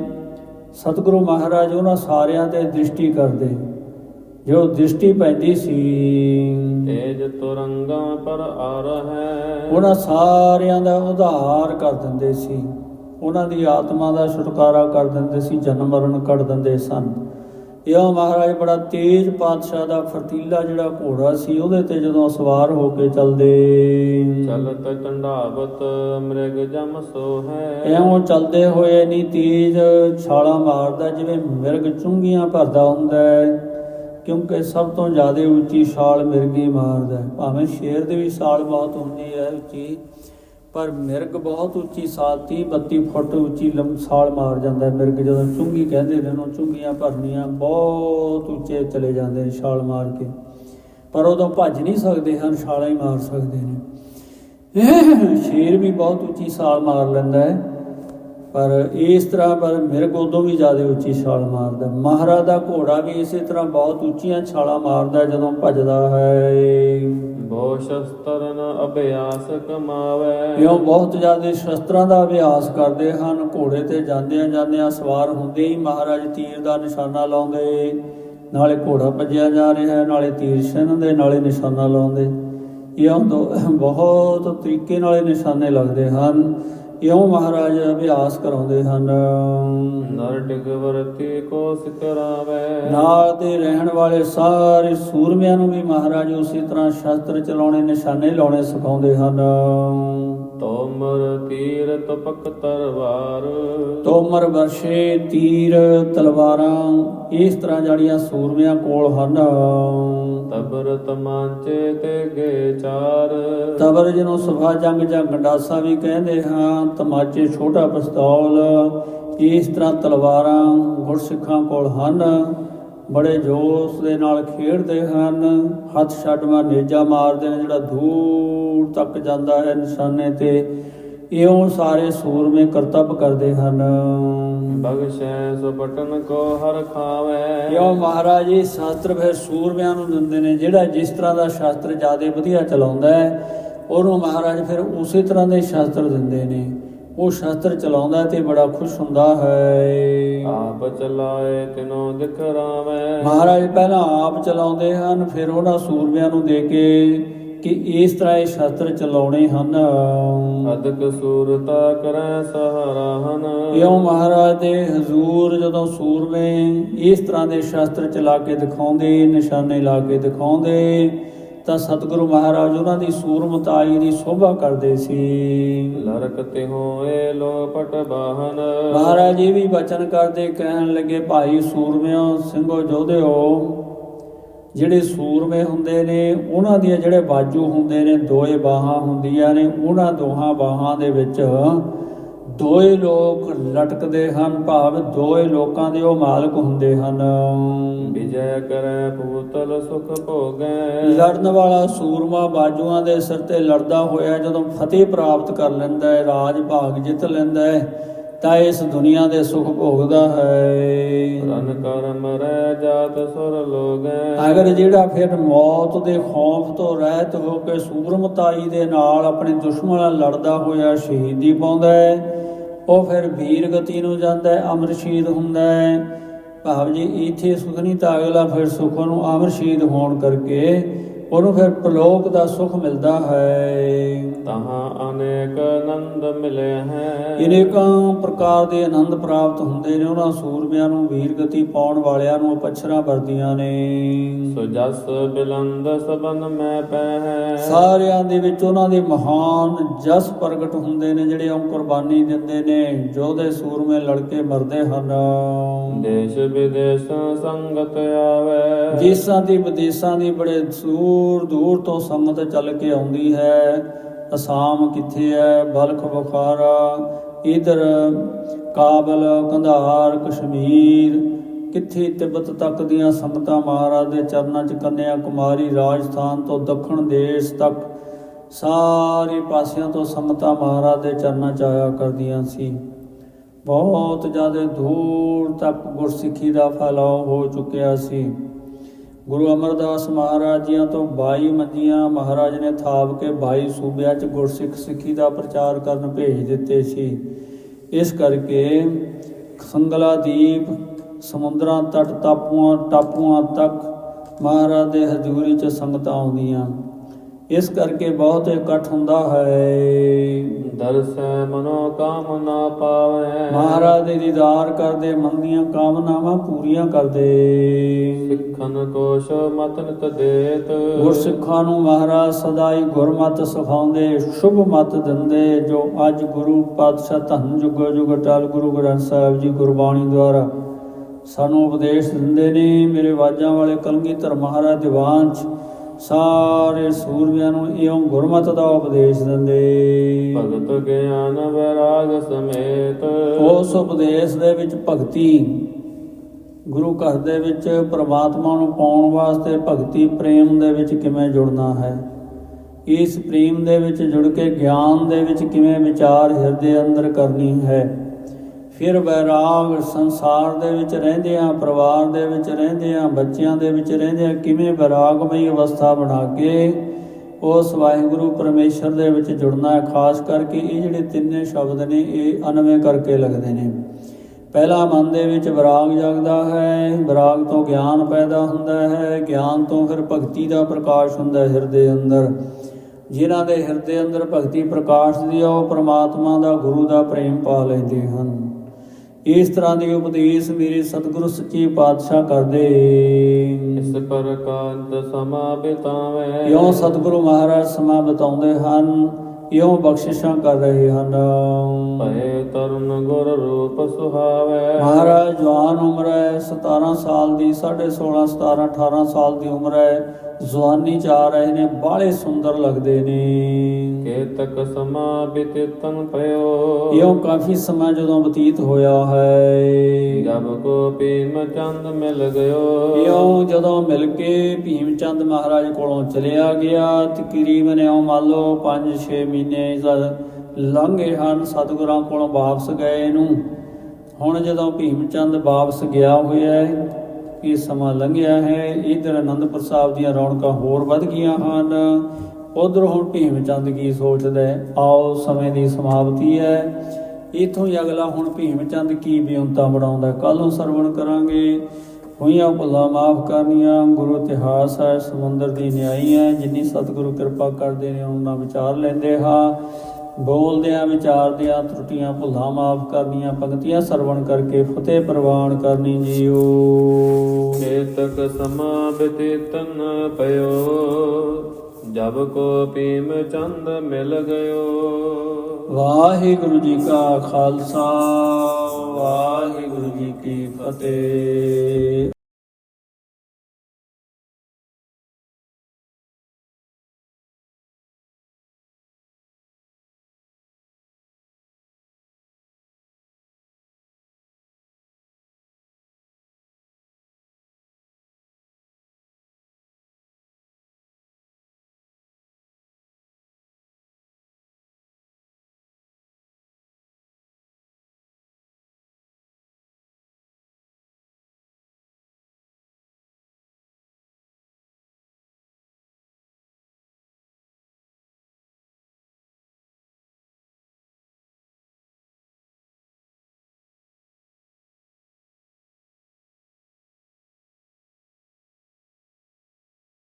ਸਤਿਗੁਰੂ ਮਹਾਰਾਜ ਉਹਨਾਂ ਸਾਰਿਆਂ ਤੇ ਦ੍ਰਿਸ਼ਟੀ ਕਰਦੇ। ਜੋ ਦ੍ਰਿਸ਼ਟੀ ਪੈਂਦੀ ਸੀ। ਤੇਜ ਤੁਰੰਗਾ ਪਰ ਆ ਰਹੈ। ਉਹਨਾਂ ਸਾਰਿਆਂ ਦਾ ਉਧਾਰ ਕਰ ਦਿੰਦੇ ਸੀ। ਉਹਨਾਂ ਦੀ ਆਤਮਾ ਦਾ ਛੁਟਕਾਰਾ ਕਰ ਦਿੰਦੇ ਸੀ ਜਨਮ ਮਰਨ ਕੱਢ ਦਿੰਦੇ ਸਨ। ਇਹ ਮਹਾਰਾਜ ਬੜਾ ਤੇਜ ਪਾਤਸ਼ਾਹ ਦਾ ਫਰਤੀਲਾ ਜਿਹੜਾ ਘੋੜਾ ਸੀ ਉਹਦੇ ਤੇ ਜਦੋਂ ਸਵਾਰ ਹੋ ਕੇ ਚੱਲਦੇ। ਚਲਤ ਟੰਡਾਵਤ ਮ੍ਰਿਗ ਜਮ ਸੋ ਹੈ ਐਵੇਂ ਚੱਲਦੇ ਹੋਏ ਨਹੀਂ ਤੇਜ ਛਾਲਾਂ ਮਾਰਦਾ ਜਿਵੇਂ ਮਿਰਗ ਚੁੰਗੀਆਂ ਭਰਦਾ ਹੁੰਦਾ ਹੈ। ਕਿਉਂਕਿ ਸਭ ਤੋਂ ਜ਼ਿਆਦਾ ਉੱਚੀ ਛਾਲ ਮਿਰਗੀ ਮਾਰਦਾ ਹੈ। ਭਾਵੇਂ ਸ਼ੇਰ ਦੀ ਵੀ ਛਾਲ ਬਹੁਤ ਹੁੰਦੀ ਹੈ ਉੱਚੀ, ਪਰ ਮਿਰਗ ਬਹੁਤ ਉੱਚੀ ਛਾਲ 30 32 ਫੁੱਟ ਉੱਚੀ ਲੰਮ ਛਾਲ ਮਾਰ ਜਾਂਦਾ ਹੈ। ਮਿਰਗ ਜਦੋਂ ਚੁੰਗੀ ਕਹਿੰਦੇ ਨੇ ਉਹਨੂੰ, ਚੁੰਗੀਆਂ ਭਰਨੀਆਂ, ਬਹੁਤ ਉੱਚੇ ਚਲੇ ਜਾਂਦੇ ਨੇ ਛਾਲ ਮਾਰ ਕੇ। ਪਰ ਉਦੋਂ ਭੱਜ ਨਹੀਂ ਸਕਦੇ ਹਨ ਛਾਲਾਂ ਹੀ ਮਾਰ ਸਕਦੇ ਨੇ। ਸ਼ੇਰ ਵੀ ਬਹੁਤ ਉੱਚੀ ਛਾਲ ਮਾਰ ਲੈਂਦਾ ਹੈ। ਪਰ ਇਸ ਤਰ੍ਹਾਂ ਪਰ ਮਿਰਗ ਉਦੋਂ ਵੀ ਜ਼ਿਆਦਾ ਉੱਚੀ ਛਾਲ ਮਾਰਦਾ। ਮਹਾਰਾਜ ਦਾ ਘੋੜਾ ਵੀ ਇਸੇ ਤਰ੍ਹਾਂ ਬਹੁਤ ਉੱਚੀਆਂ ਛਾਲਾਂ ਮਾਰਦਾ ਜਦੋਂ ਭੱਜਦਾ ਹੈ। ਬਹੁ ਅਭਿਆਸ ਕਮਾਵੇ। ਇਉਂ ਬਹੁਤ ਜ਼ਿਆਦਾ ਸ਼ਸਤਰਾਂ ਦਾ ਅਭਿਆਸ ਕਰਦੇ ਹਨ। ਘੋੜੇ ਤੇ ਜਾਂਦਿਆਂ ਜਾਂਦਿਆਂ ਸਵਾਰ ਹੁੰਦੇ ਹੀ ਮਹਾਰਾਜ ਤੀਰ ਦਾ ਨਿਸ਼ਾਨਾ ਲਾਉਂਦੇ। ਨਾਲੇ ਘੋੜਾ ਭੱਜਿਆ ਜਾ ਰਿਹਾ ਹੈ ਨਾਲੇ ਤੀਰ ਛਿੰਨਦੇ ਨਾਲੇ ਨਿਸ਼ਾਨਾ ਲਾਉਂਦੇ। ਦੋ ਬਹੁਤ ਤਰੀਕੇ ਨਾਲੇ ਨਿਸ਼ਾਨੇ ਲੱਗਦੇ ਹਨ। ਇਉਂ ਮਹਾਰਾਜ ਅਭਿਆਸ ਕਰਾਉਂਦੇ ਹਨ। ਨਰ ਟਿਕ ਵਰਤੀ ਕੋ ਸਿਕਰਾਵੇ ਨਾਲ ਦੇ ਰਹਿਣ ਵਾਲੇ ਸਾਰੇ ਸੂਰਮਿਆਂ ਨੂੰ ਵੀ ਮਹਾਰਾਜ ਉਸੇ ਤਰ੍ਹਾਂ ਸ਼ਸਤਰ ਚਲਾਉਣੇ ਨਿਸ਼ਾਨੇ ਲਾਉਣੇ ਸਿਖਾਉਂਦੇ ਹਨ। ਤੋਮਰ ਤੀਰ ਤਪਕ ਤਰਵਾਰ। ਤੋਮਰ ਵਰਸ਼ੇ ਤੀਰ ਤਲਵਾਰਾਂ ਇਸ ਤਰ੍ਹਾਂ ਜਿਹੜੀਆਂ ਸੂਰਮਿਆਂ ਕੋਲ ਹਨ। ਤਬਰ ਤਮਾਂਚੇ ਤੇ ਗੇ ਚਾਰ। ਤਬਰ ਜਿਹਨੂੰ ਸਭਾ ਜੰਗ ਜਾਂ ਗੰਡਾਸਾ ਵੀ ਕਹਿੰਦੇ ਹਾਂ ਤਮਾਚੇ ਛੋਟਾ ਪਿਸਤੌਲ ਇਸ ਤਰ੍ਹਾਂ ਤਲਵਾਰਾਂ ਗੁਰਸਿੱਖਾਂ ਕੋਲ ਹਨ। ਬੜੇ ਜੋਸ਼ ਦੇ ਨਾਲ ਖੇਡਦੇ ਹਨ। ਹੱਥ ਛੱਡਵਾ ਨੇਜਾ ਮਾਰਦੇ ਨੇ ਜਿਹੜਾ ਦੂਰ ਤੱਕ ਜਾਂਦਾ ਹੈ ਨਿਸ਼ਾਨੇ ਤੇ ਇਉਂ ਸਾਰੇ ਸੂਰਮੇ ਕਰਤੱਵ ਕਰਦੇ ਹਨ। ਬਗਸ਼ੈ ਸੁਪਟਨ ਕੋ ਹਰ ਖਾਵੇ। ਯੋ ਮਹਾਰਾਜ ਜੀ ਸ਼ਾਸਤਰ ਫਿਰ ਸੂਰਮਿਆਂ ਨੂੰ ਦਿੰਦੇ ਨੇ ਜਿਹੜਾ ਜਿਸ ਤਰ੍ਹਾਂ ਦਾ ਸ਼ਾਸਤਰ ਜ਼ਿਆਦਾ ਵਧੀਆ ਚਲਾਉਂਦਾ ਹੈ ਉਹਨੂੰ ਮਹਾਰਾਜ ਫਿਰ ਉਸੇ ਤਰ੍ਹਾਂ ਦੇ ਸ਼ਾਸਤਰ ਦਿੰਦੇ ਨੇ। ਉਹ ਸ਼ਾਸਤਰ ਚਲਾਉਂਦਾ ਤੇ ਬੜਾ ਖੁਸ਼ ਹੁੰਦਾ ਹੈ। ਆਪ ਚਲਾਏ ਤਿਨੋ ਦਿਖ ਮਹਾਰਾਜ ਪਹਿਲਾਂ ਆਪ ਚਲਾਉਂਦੇ ਹਨ ਫਿਰ ਉਹਨਾਂ ਸੂਰਮਿਆਂ ਨੂੰ ਦੇ ਕੇ ਕਿ ਇਸ ਤਰ੍ਹਾਂ ਇਹ ਸ਼ਾਸਤਰ ਚਲਾਉਣੇ ਹਨ। ਅਦਕ ਸੂਰਤਾ ਕਰੈ ਸਹਾਰਾ ਹਨ। ਇਉਂ ਮਹਾਰਾਜ ਦੇ ਹਜ਼ੂਰ ਜਦੋਂ ਸੂਰਮੇ ਇਸ ਤਰ੍ਹਾਂ ਦੇ ਸ਼ਾਸਤਰ ਚਲਾ ਕੇ ਦਿਖਾਉਂਦੇ ਨਿਸ਼ਾਨੇ ਲਾ ਕੇ ਦਿਖਾਉਂਦੇ ਤਾਂ ਸਤਿਗੁਰੂ ਮਹਾਰਾਜ ਉਹਨਾਂ ਦੀ ਸੂਰਮਤਾਈ ਦੀ ਸ਼ੋਭਾ ਕਰਦੇ ਸੀ। ਲਰਕ ਤੇ ਹੋਏ ਲੋਪਟ ਬਾਹਨ। ਮਹਾਰਾਜ ਇਹ ਵੀ ਬਚਨ ਕਰਦੇ ਕਹਿਣ ਲੱਗੇ ਭਾਈ ਸੂਰਮਿਓ ਸਿੰਘੋ ਜੋਧਿਓ ਜਿਹੜੇ ਸੂਰਮੇ ਹੁੰਦੇ ਨੇ ਉਹਨਾਂ ਦੀਆਂ ਜਿਹੜੇ ਬਾਜੂ ਹੁੰਦੇ ਨੇ ਦੋਏ ਬਾਹਾਂ ਹੁੰਦੀਆਂ ਨੇ ਉਹਨਾਂ ਦੋਹਾਂ ਬਾਹਾਂ ਦੇ ਵਿੱਚ ਦੋਏ ਲੋਕ ਲਟਕਦੇ ਹਨ ਭਾਵ ਦੋਏ ਲੋਕਾਂ ਦੇ ਉਹ ਮਾਲਕ ਹੁੰਦੇ ਹਨ। ਵਿਜੈ ਕਰੈ ਭੂਤਲ ਸੁਖ ਭੋਗੈ। ਲੜਨ ਵਾਲਾ ਸੂਰਮਾ ਬਾਜੂਆਂ ਦੇ ਸਿਰ ਤੇ ਲੜਦਾ ਹੋਇਆ ਜਦੋਂ ਫਤਿਹ ਪ੍ਰਾਪਤ ਕਰ ਲੈਂਦਾ ਹੈ ਰਾਜ ਭਾਗ ਜਿੱਤ ਲੈਂਦਾ ਹੈ ਤਾਂ ਇਸ ਦੁਨੀਆ ਦੇ ਸੁਖ ਭੋਗਦਾ ਹੈ। ਰਨ ਕਰਮ ਰਹਿ ਜਾਤ ਸੁਰ ਲੋਗੈ। ਅਗਰ ਜਿਹੜਾ ਫਿਰ ਮੌਤ ਦੇ ਖੌਫ ਤੋਂ ਰਹਿਤ ਹੋ ਕੇ ਸੂਰਮਤਾਈ ਦੇ ਨਾਲ ਆਪਣੇ ਦੁਸ਼ਮਣ ਨਾਲ ਲੜਦਾ ਹੋਇਆ ਸ਼ਹੀਦੀ ਪਾਉਂਦਾ ਹੈ ਉਹ ਫਿਰ ਵੀਰ ਗਤੀ ਨੂੰ ਜਾਂਦਾ ਹੈ, ਅਮਰ ਸ਼ਹੀਦ ਹੁੰਦਾ ਹੈ। ਭਾਵ ਜੀ, ਇੱਥੇ ਸੁਖ ਨਹੀਂ ਤਾਂ ਅਗਲਾ ਫਿਰ ਸੁਖ ਨੂੰ ਅਮਰ ਸ਼ਹੀਦ ਹੋਣ ਕਰਕੇ ਉਹਨੂੰ ਫਿਰ ਪ੍ਰਲੋਕ ਦਾ ਸੁਖ ਮਿਲਦਾ ਹੈ। ਤਹਾਂ ਅਨੇਕ ਆਨੰਦ ਮਿਲੇ ਹੈ। ਅਨੇਕਾਂ ਪ੍ਰਕਾਰ ਦੇ ਆਨੰਦ ਪ੍ਰਾਪਤ ਹੁੰਦੇ ਨੇ। ਉਹਨਾਂ ਸੂਰਮਿਆਂ ਨੂੰ ਵੀਰ ਗਤੀ ਪਾਉਣ ਵਾਲਿਆਂ ਨੂੰ ਪਛਰਾ ਵਰਦੀਆਂ ਨੇ। ਸੋ ਜਸ ਬਿਲੰਦ ਸਬਨ ਮੈਂ ਪਹਿ। ਸਾਰਿਆਂ ਦੇ ਵਿੱਚ ਉਹਨਾਂ ਦੇ ਮਹਾਨ ਜਸ ਪ੍ਰਗਟ ਹੁੰਦੇ ਨੇ ਜਿਹੜੇ ਉਹ ਕੁਰਬਾਨੀ ਦਿੰਦੇ ਨੇ। ਜੋਧੇ ਸੂਰਮੇ ਲੜਕੇ ਮਰਦੇ ਹਨ। ਦੇਸ਼ ਵਿਦੇਸ਼ ਸੰਗਤ ਆਵੇ। ਦੇਸਾਂ ਦੀ ਵਿਦੇਸਾਂ ਦੀ ਬੜੇ ਦੂਰ ਦੂਰ ਤੋਂ ਸੰਗਤ ਚੱਲ ਕੇ ਆਉਂਦੀ ਹੈ। ਅਸਾਮ ਕਿੱਥੇ ਹੈ? ਬਲਖ ਬੁਖਾਰਾ। ਇਧਰ ਕਾਬਲ, ਕੰਧਾਰ, ਕਸ਼ਮੀਰ। ਕਿੱਥੇ ਤਿੱਬਤ ਤੱਕ ਦੀਆਂ ਸੰਗਤਾਂ ਮਹਾਰਾਜ ਦੇ ਚਰਨਾਂ 'ਚ ਕੰਨਿਆ ਕੁਮਾਰੀ ਰਾਜਸਥਾਨ ਤੋਂ ਦੱਖਣ ਦੇਸ਼ ਤੱਕ। ਸਾਰੇ ਪਾਸਿਆਂ ਤੋਂ ਸੰਗਤਾਂ ਮਹਾਰਾਜ ਦੇ ਚਰਨਾਂ 'ਚ ਆਇਆ ਕਰਦੀਆਂ ਸੀ। ਬਹੁਤ ਜ਼ਿਆਦਾ ਦੂਰ ਤੱਕ ਗੁਰਸਿੱਖੀ ਦਾ ਫੈਲਾਅ ਹੋ ਚੁੱਕਿਆ ਸੀ। ਗੁਰੂ ਅਮਰਦਾਸ ਮਹਾਰਾਜ ਜੀਆਂ ਤੋਂ 22 ਮੰਜੀਆਂ ਮਹਾਰਾਜ ਨੇ ਥਾਪ ਕੇ 22 ਸੂਬਿਆਂ 'ਚ ਗੁਰਸਿੱਖ ਸਿੱਖੀ ਦਾ ਪ੍ਰਚਾਰ ਕਰਨ ਭੇਜ ਦਿੱਤੇ ਸੀ। ਇਸ ਕਰਕੇ ਸੰਗਲਾ ਦੀਪ ਸਮੁੰਦਰਾਂ ਤੱਟ ਟਾਪੂਆਂ ਟਾਪੂਆਂ ਤੱਕ ਮਹਾਰਾਜ ਦੇ ਹਜ਼ੂਰੀ 'ਚ ਸੰਗਤਾਂ ਆਉਂਦੀਆਂ। ਇਸ ਕਰਕੇ ਬਹੁਤ ਇਕੱਠ ਹੁੰਦਾ ਹੈ। ਦਰਸੈ ਮਨੋ ਕਾਮਨਾ ਪਾਵੇ। ਮਹਾਰਾਜ ਦੇ ਦੀਦਾਰ ਕਰਦੇ ਮਨ ਦੀਆਂ ਕਾਮਨਾਵਾਂ ਪੂਰੀਆਂ ਕਰਦੇ। ਸਿੱਖਨ ਕੋਸ਼ ਮਤ ਨਿਤ ਦੇਤ। ਗੁਰਸਿੱਖਾਂ ਨੂੰ ਮਹਾਰਾਜ ਸਦਾ ਹੀ ਗੁਰਮਤਿ ਸਿਖਾਉਂਦੇ ਸ਼ੁਭ ਮਤ ਦਿੰਦੇ ਜੋ ਅੱਜ ਗੁਰੂ ਪਾਤਸ਼ਾਹ ਧੰਨ ਜੁਗ ਜੁਗ ਟਲ ਗੁਰੂ ਗ੍ਰੰਥ ਸਾਹਿਬ ਜੀ ਗੁਰਬਾਣੀ ਦੁਆਰਾ ਸਾਨੂੰ ਉਪਦੇਸ਼ ਦਿੰਦੇ ਨੇ ਮੇਰੇ ਵਾਜਾਂ ਵਾਲੇ ਕਲਗੀਧਰ ਮਹਾਰਾਜ ਦੀਵਾਨ ਚ ਸਾਰੇ ਸੂਰਮਿਆਂ ਨੂੰ ਇਉਂ ਗੁਰਮਤਿ ਦਾ ਉਪਦੇਸ਼ ਦਿੰਦੇ। ਭਗਤ ਗਿਆਨ ਵੈਰਾਗ ਸਮੇਤ। ਉਸ ਉਪਦੇਸ਼ ਦੇ ਵਿੱਚ ਭਗਤੀ ਗੁਰੂ ਘਰ ਦੇ ਵਿੱਚ ਪ੍ਰਮਾਤਮਾ ਨੂੰ ਪਾਉਣ ਵਾਸਤੇ ਭਗਤੀ ਪ੍ਰੇਮ ਦੇ ਵਿੱਚ ਕਿਵੇਂ ਜੁੜਨਾ ਹੈ? ਇਸ ਪ੍ਰੇਮ ਦੇ ਵਿੱਚ ਜੁੜ ਕੇ ਗਿਆਨ ਦੇ ਵਿੱਚ ਕਿਵੇਂ ਵਿਚਾਰ ਹਿਰਦੇ ਅੰਦਰ ਕਰਨੀ ਹੈ? ਫਿਰ ਵੈਰਾਗ ਸੰਸਾਰ ਦੇ ਵਿੱਚ ਰਹਿੰਦੇ ਰਹਿੰਦਿਆਂ ਪਰਿਵਾਰ ਦੇ ਵਿੱਚ ਰਹਿੰਦੇ ਰਹਿੰਦਿਆਂ ਬੱਚਿਆਂ ਦੇ ਵਿੱਚ ਰਹਿੰਦੇ ਰਹਿੰਦਿਆਂ ਕਿਵੇਂ ਵੈਰਾਗਮਈ ਅਵਸਥਾ ਬਣਾ ਕੇ ਉਸ ਵਾਹਿਗੁਰੂ ਪਰਮੇਸ਼ਰ ਦੇ ਵਿੱਚ ਜੁੜਨਾ ਹੈ ਖਾਸ ਕਰਕੇ ਇਹ ਜਿਹੜੇ ਤਿੰਨੇ ਸ਼ਬਦ ਨੇ ਇਹ ਅਨਵੇਂ ਕਰਕੇ ਲੱਗਦੇ ਨੇ। ਪਹਿਲਾ ਮਨ ਦੇ ਵਿੱਚ ਵਿਰਾਗ ਜਗਦਾ ਹੈ ਵਿਰਾਗ ਤੋਂ ਗਿਆਨ ਪੈਦਾ ਹੁੰਦਾ ਹੈ ਗਿਆਨ ਤੋਂ ਫਿਰ ਭਗਤੀ ਦਾ ਪ੍ਰਕਾਸ਼ ਹੁੰਦਾ ਹੈ ਹਿਰਦੇ ਅੰਦਰ। ਜਿਨ੍ਹਾਂ ਦੇ ਹਿਰਦੇ ਅੰਦਰ ਭਗਤੀ ਪ੍ਰਕਾਸ਼ ਦੀ ਆ, ਉਹ ਪ੍ਰਮਾਤਮਾ ਦਾ ਗੁਰੂ ਦਾ ਪ੍ਰੇਮ ਪਾ ਲੈਂਦੇ ਹਨ। ਇਸ ਤਰ੍ਹਾਂ ਦੇ ਉਪਦੇਸ਼ ਮੇਰੇ ਸਤਿਗੁਰੂ ਸੱਚੇ ਪਾਤਸ਼ਾਹ ਕਰਦੇ। ਇਸ ਪਰ ਕਾਂਤ ਸਮਾ ਬਿਤਾਵੇ। ਇਉਂ ਸਤਿਗੁਰੂ ਮਹਾਰਾਜ ਸਮਾਂ ਬਤਾਉਂਦੇ ਹਨ ਇਉਂ ਬਖਸ਼ਿਸ਼ਾਂ ਕਰ ਰਹੇ ਹਨ। ਭਏ ਤਰਨ ਗੁਰ ਰੂਪ ਸੁਹਾਵੇ। ਮਹਾਰਾਜ ਜਵਾਨ ਉਮਰ ਹੈ 17 ਸਾਲ ਦੀ 16.5 17 18 ਸਾਲ ਦੀ ਉਮਰ ਹੈ। ਜਵਾਨੀ ਚ ਆ ਰਹੇ ਨੇ ਬਾਹਲੇ ਸੁੰਦਰ ਲੱਗਦੇ ਨੇ। ਕੇਤਕ ਸਮਾ ਬਿਤਿਤਨ ਪਇਓ ਇਉਂ ਕਾਫੀ ਸਮਾਂ ਜਦੋਂ ਬਤੀਤ ਹੋਇਆ ਹੈ। ਜਬ ਕੋ ਭੀਮ ਚੰਦ ਮਿਲ ਗਇਓ। ਇਉਂ ਜਦੋਂ ਮਿਲ ਕੇ ਭੀਮ ਚੰਦ ਮਹਾਰਾਜ ਕੋਲੋਂ ਚਲਿਆ ਗਿਆ ਤਕਰੀਬਨ ਇਉਂ ਮੰਨ ਲਓ 5-6 ਮਹੀਨੇ ਜਦ ਲੰਘੇ ਹਨ ਸਤਿਗੁਰਾਂ ਕੋਲੋਂ ਵਾਪਸ ਗਏ ਨੂੰ। ਹੁਣ ਜਦੋਂ ਭੀਮ ਚੰਦ ਵਾਪਸ ਗਿਆ ਹੋਇਆ ਹੈ ਇਹ ਸਮਾਂ ਲੰਘਿਆ ਹੈ। ਇਧਰ ਆਨੰਦਪੁਰ ਸਾਹਿਬ ਦੀਆਂ ਰੌਣਕਾਂ ਹੋਰ ਵੱਧ ਗਈਆਂ ਹਨ। ਉਧਰੋਂ ਹੁਣ ਭੀਮ ਚੰਦ ਕੀ ਸੋਚਦਾ ਆਓ ਸਮੇਂ ਦੀ ਸਮਾਪਤੀ ਹੈ। ਇਥੋਂ ਹੀ ਅਗਲਾ ਹੁਣ ਭੀਮ ਚੰਦ ਕੀ ਬਿਉਂਤਾ ਬਣਾਉਂਦਾ ਕੱਲ ਸਰਵਣ ਕਰਾਂਗੇ। ਹੋਈਆਂ ਭੁੱਲਾਂ ਮਾਫ ਕਰਨੀਆਂ। ਗੁਰੂ ਇਤਿਹਾਸ ਹੈ, ਸਮੁੰਦਰ ਦੀ ਨਿਆਈ ਹੈ। ਜਿੰਨੀ ਸਤਿਗੁਰੂ ਕਿਰਪਾ ਕਰਦੇ ਨੇ, ਉਹਨਾਂ ਵਿਚਾਰ ਲੈਂਦੇ ਹਾਂ। ਬੋਲਦਿਆਂ ਵਿਚਾਰਦਿਆਂ ਤਰੁੱਟੀਆਂ ਭੁੱਲਾਂ ਮਾਫ ਕਰਨੀਆਂ। ਪੰਕਤੀਆਂ ਸਰਵਣ ਕਰਕੇ ਫਤਿਹ ਪ੍ਰਵਾਨ ਕਰਨੀ ਜੀਓ। ਕੇਤਕ ਸਮਾ ਬਿਤਿਤਨ ਪਇਓ। ਜਬ ਕੋ ਭੀਮ ਚੰਦ ਮਿਲ ਗਇਓ। ਵਾਹਿਗੁਰੂ ਜੀ ਕਾ ਖਾਲਸਾ ਵਾਹਿਗੁਰੂ ਜੀ ਕੀ ਫਤਿਹ।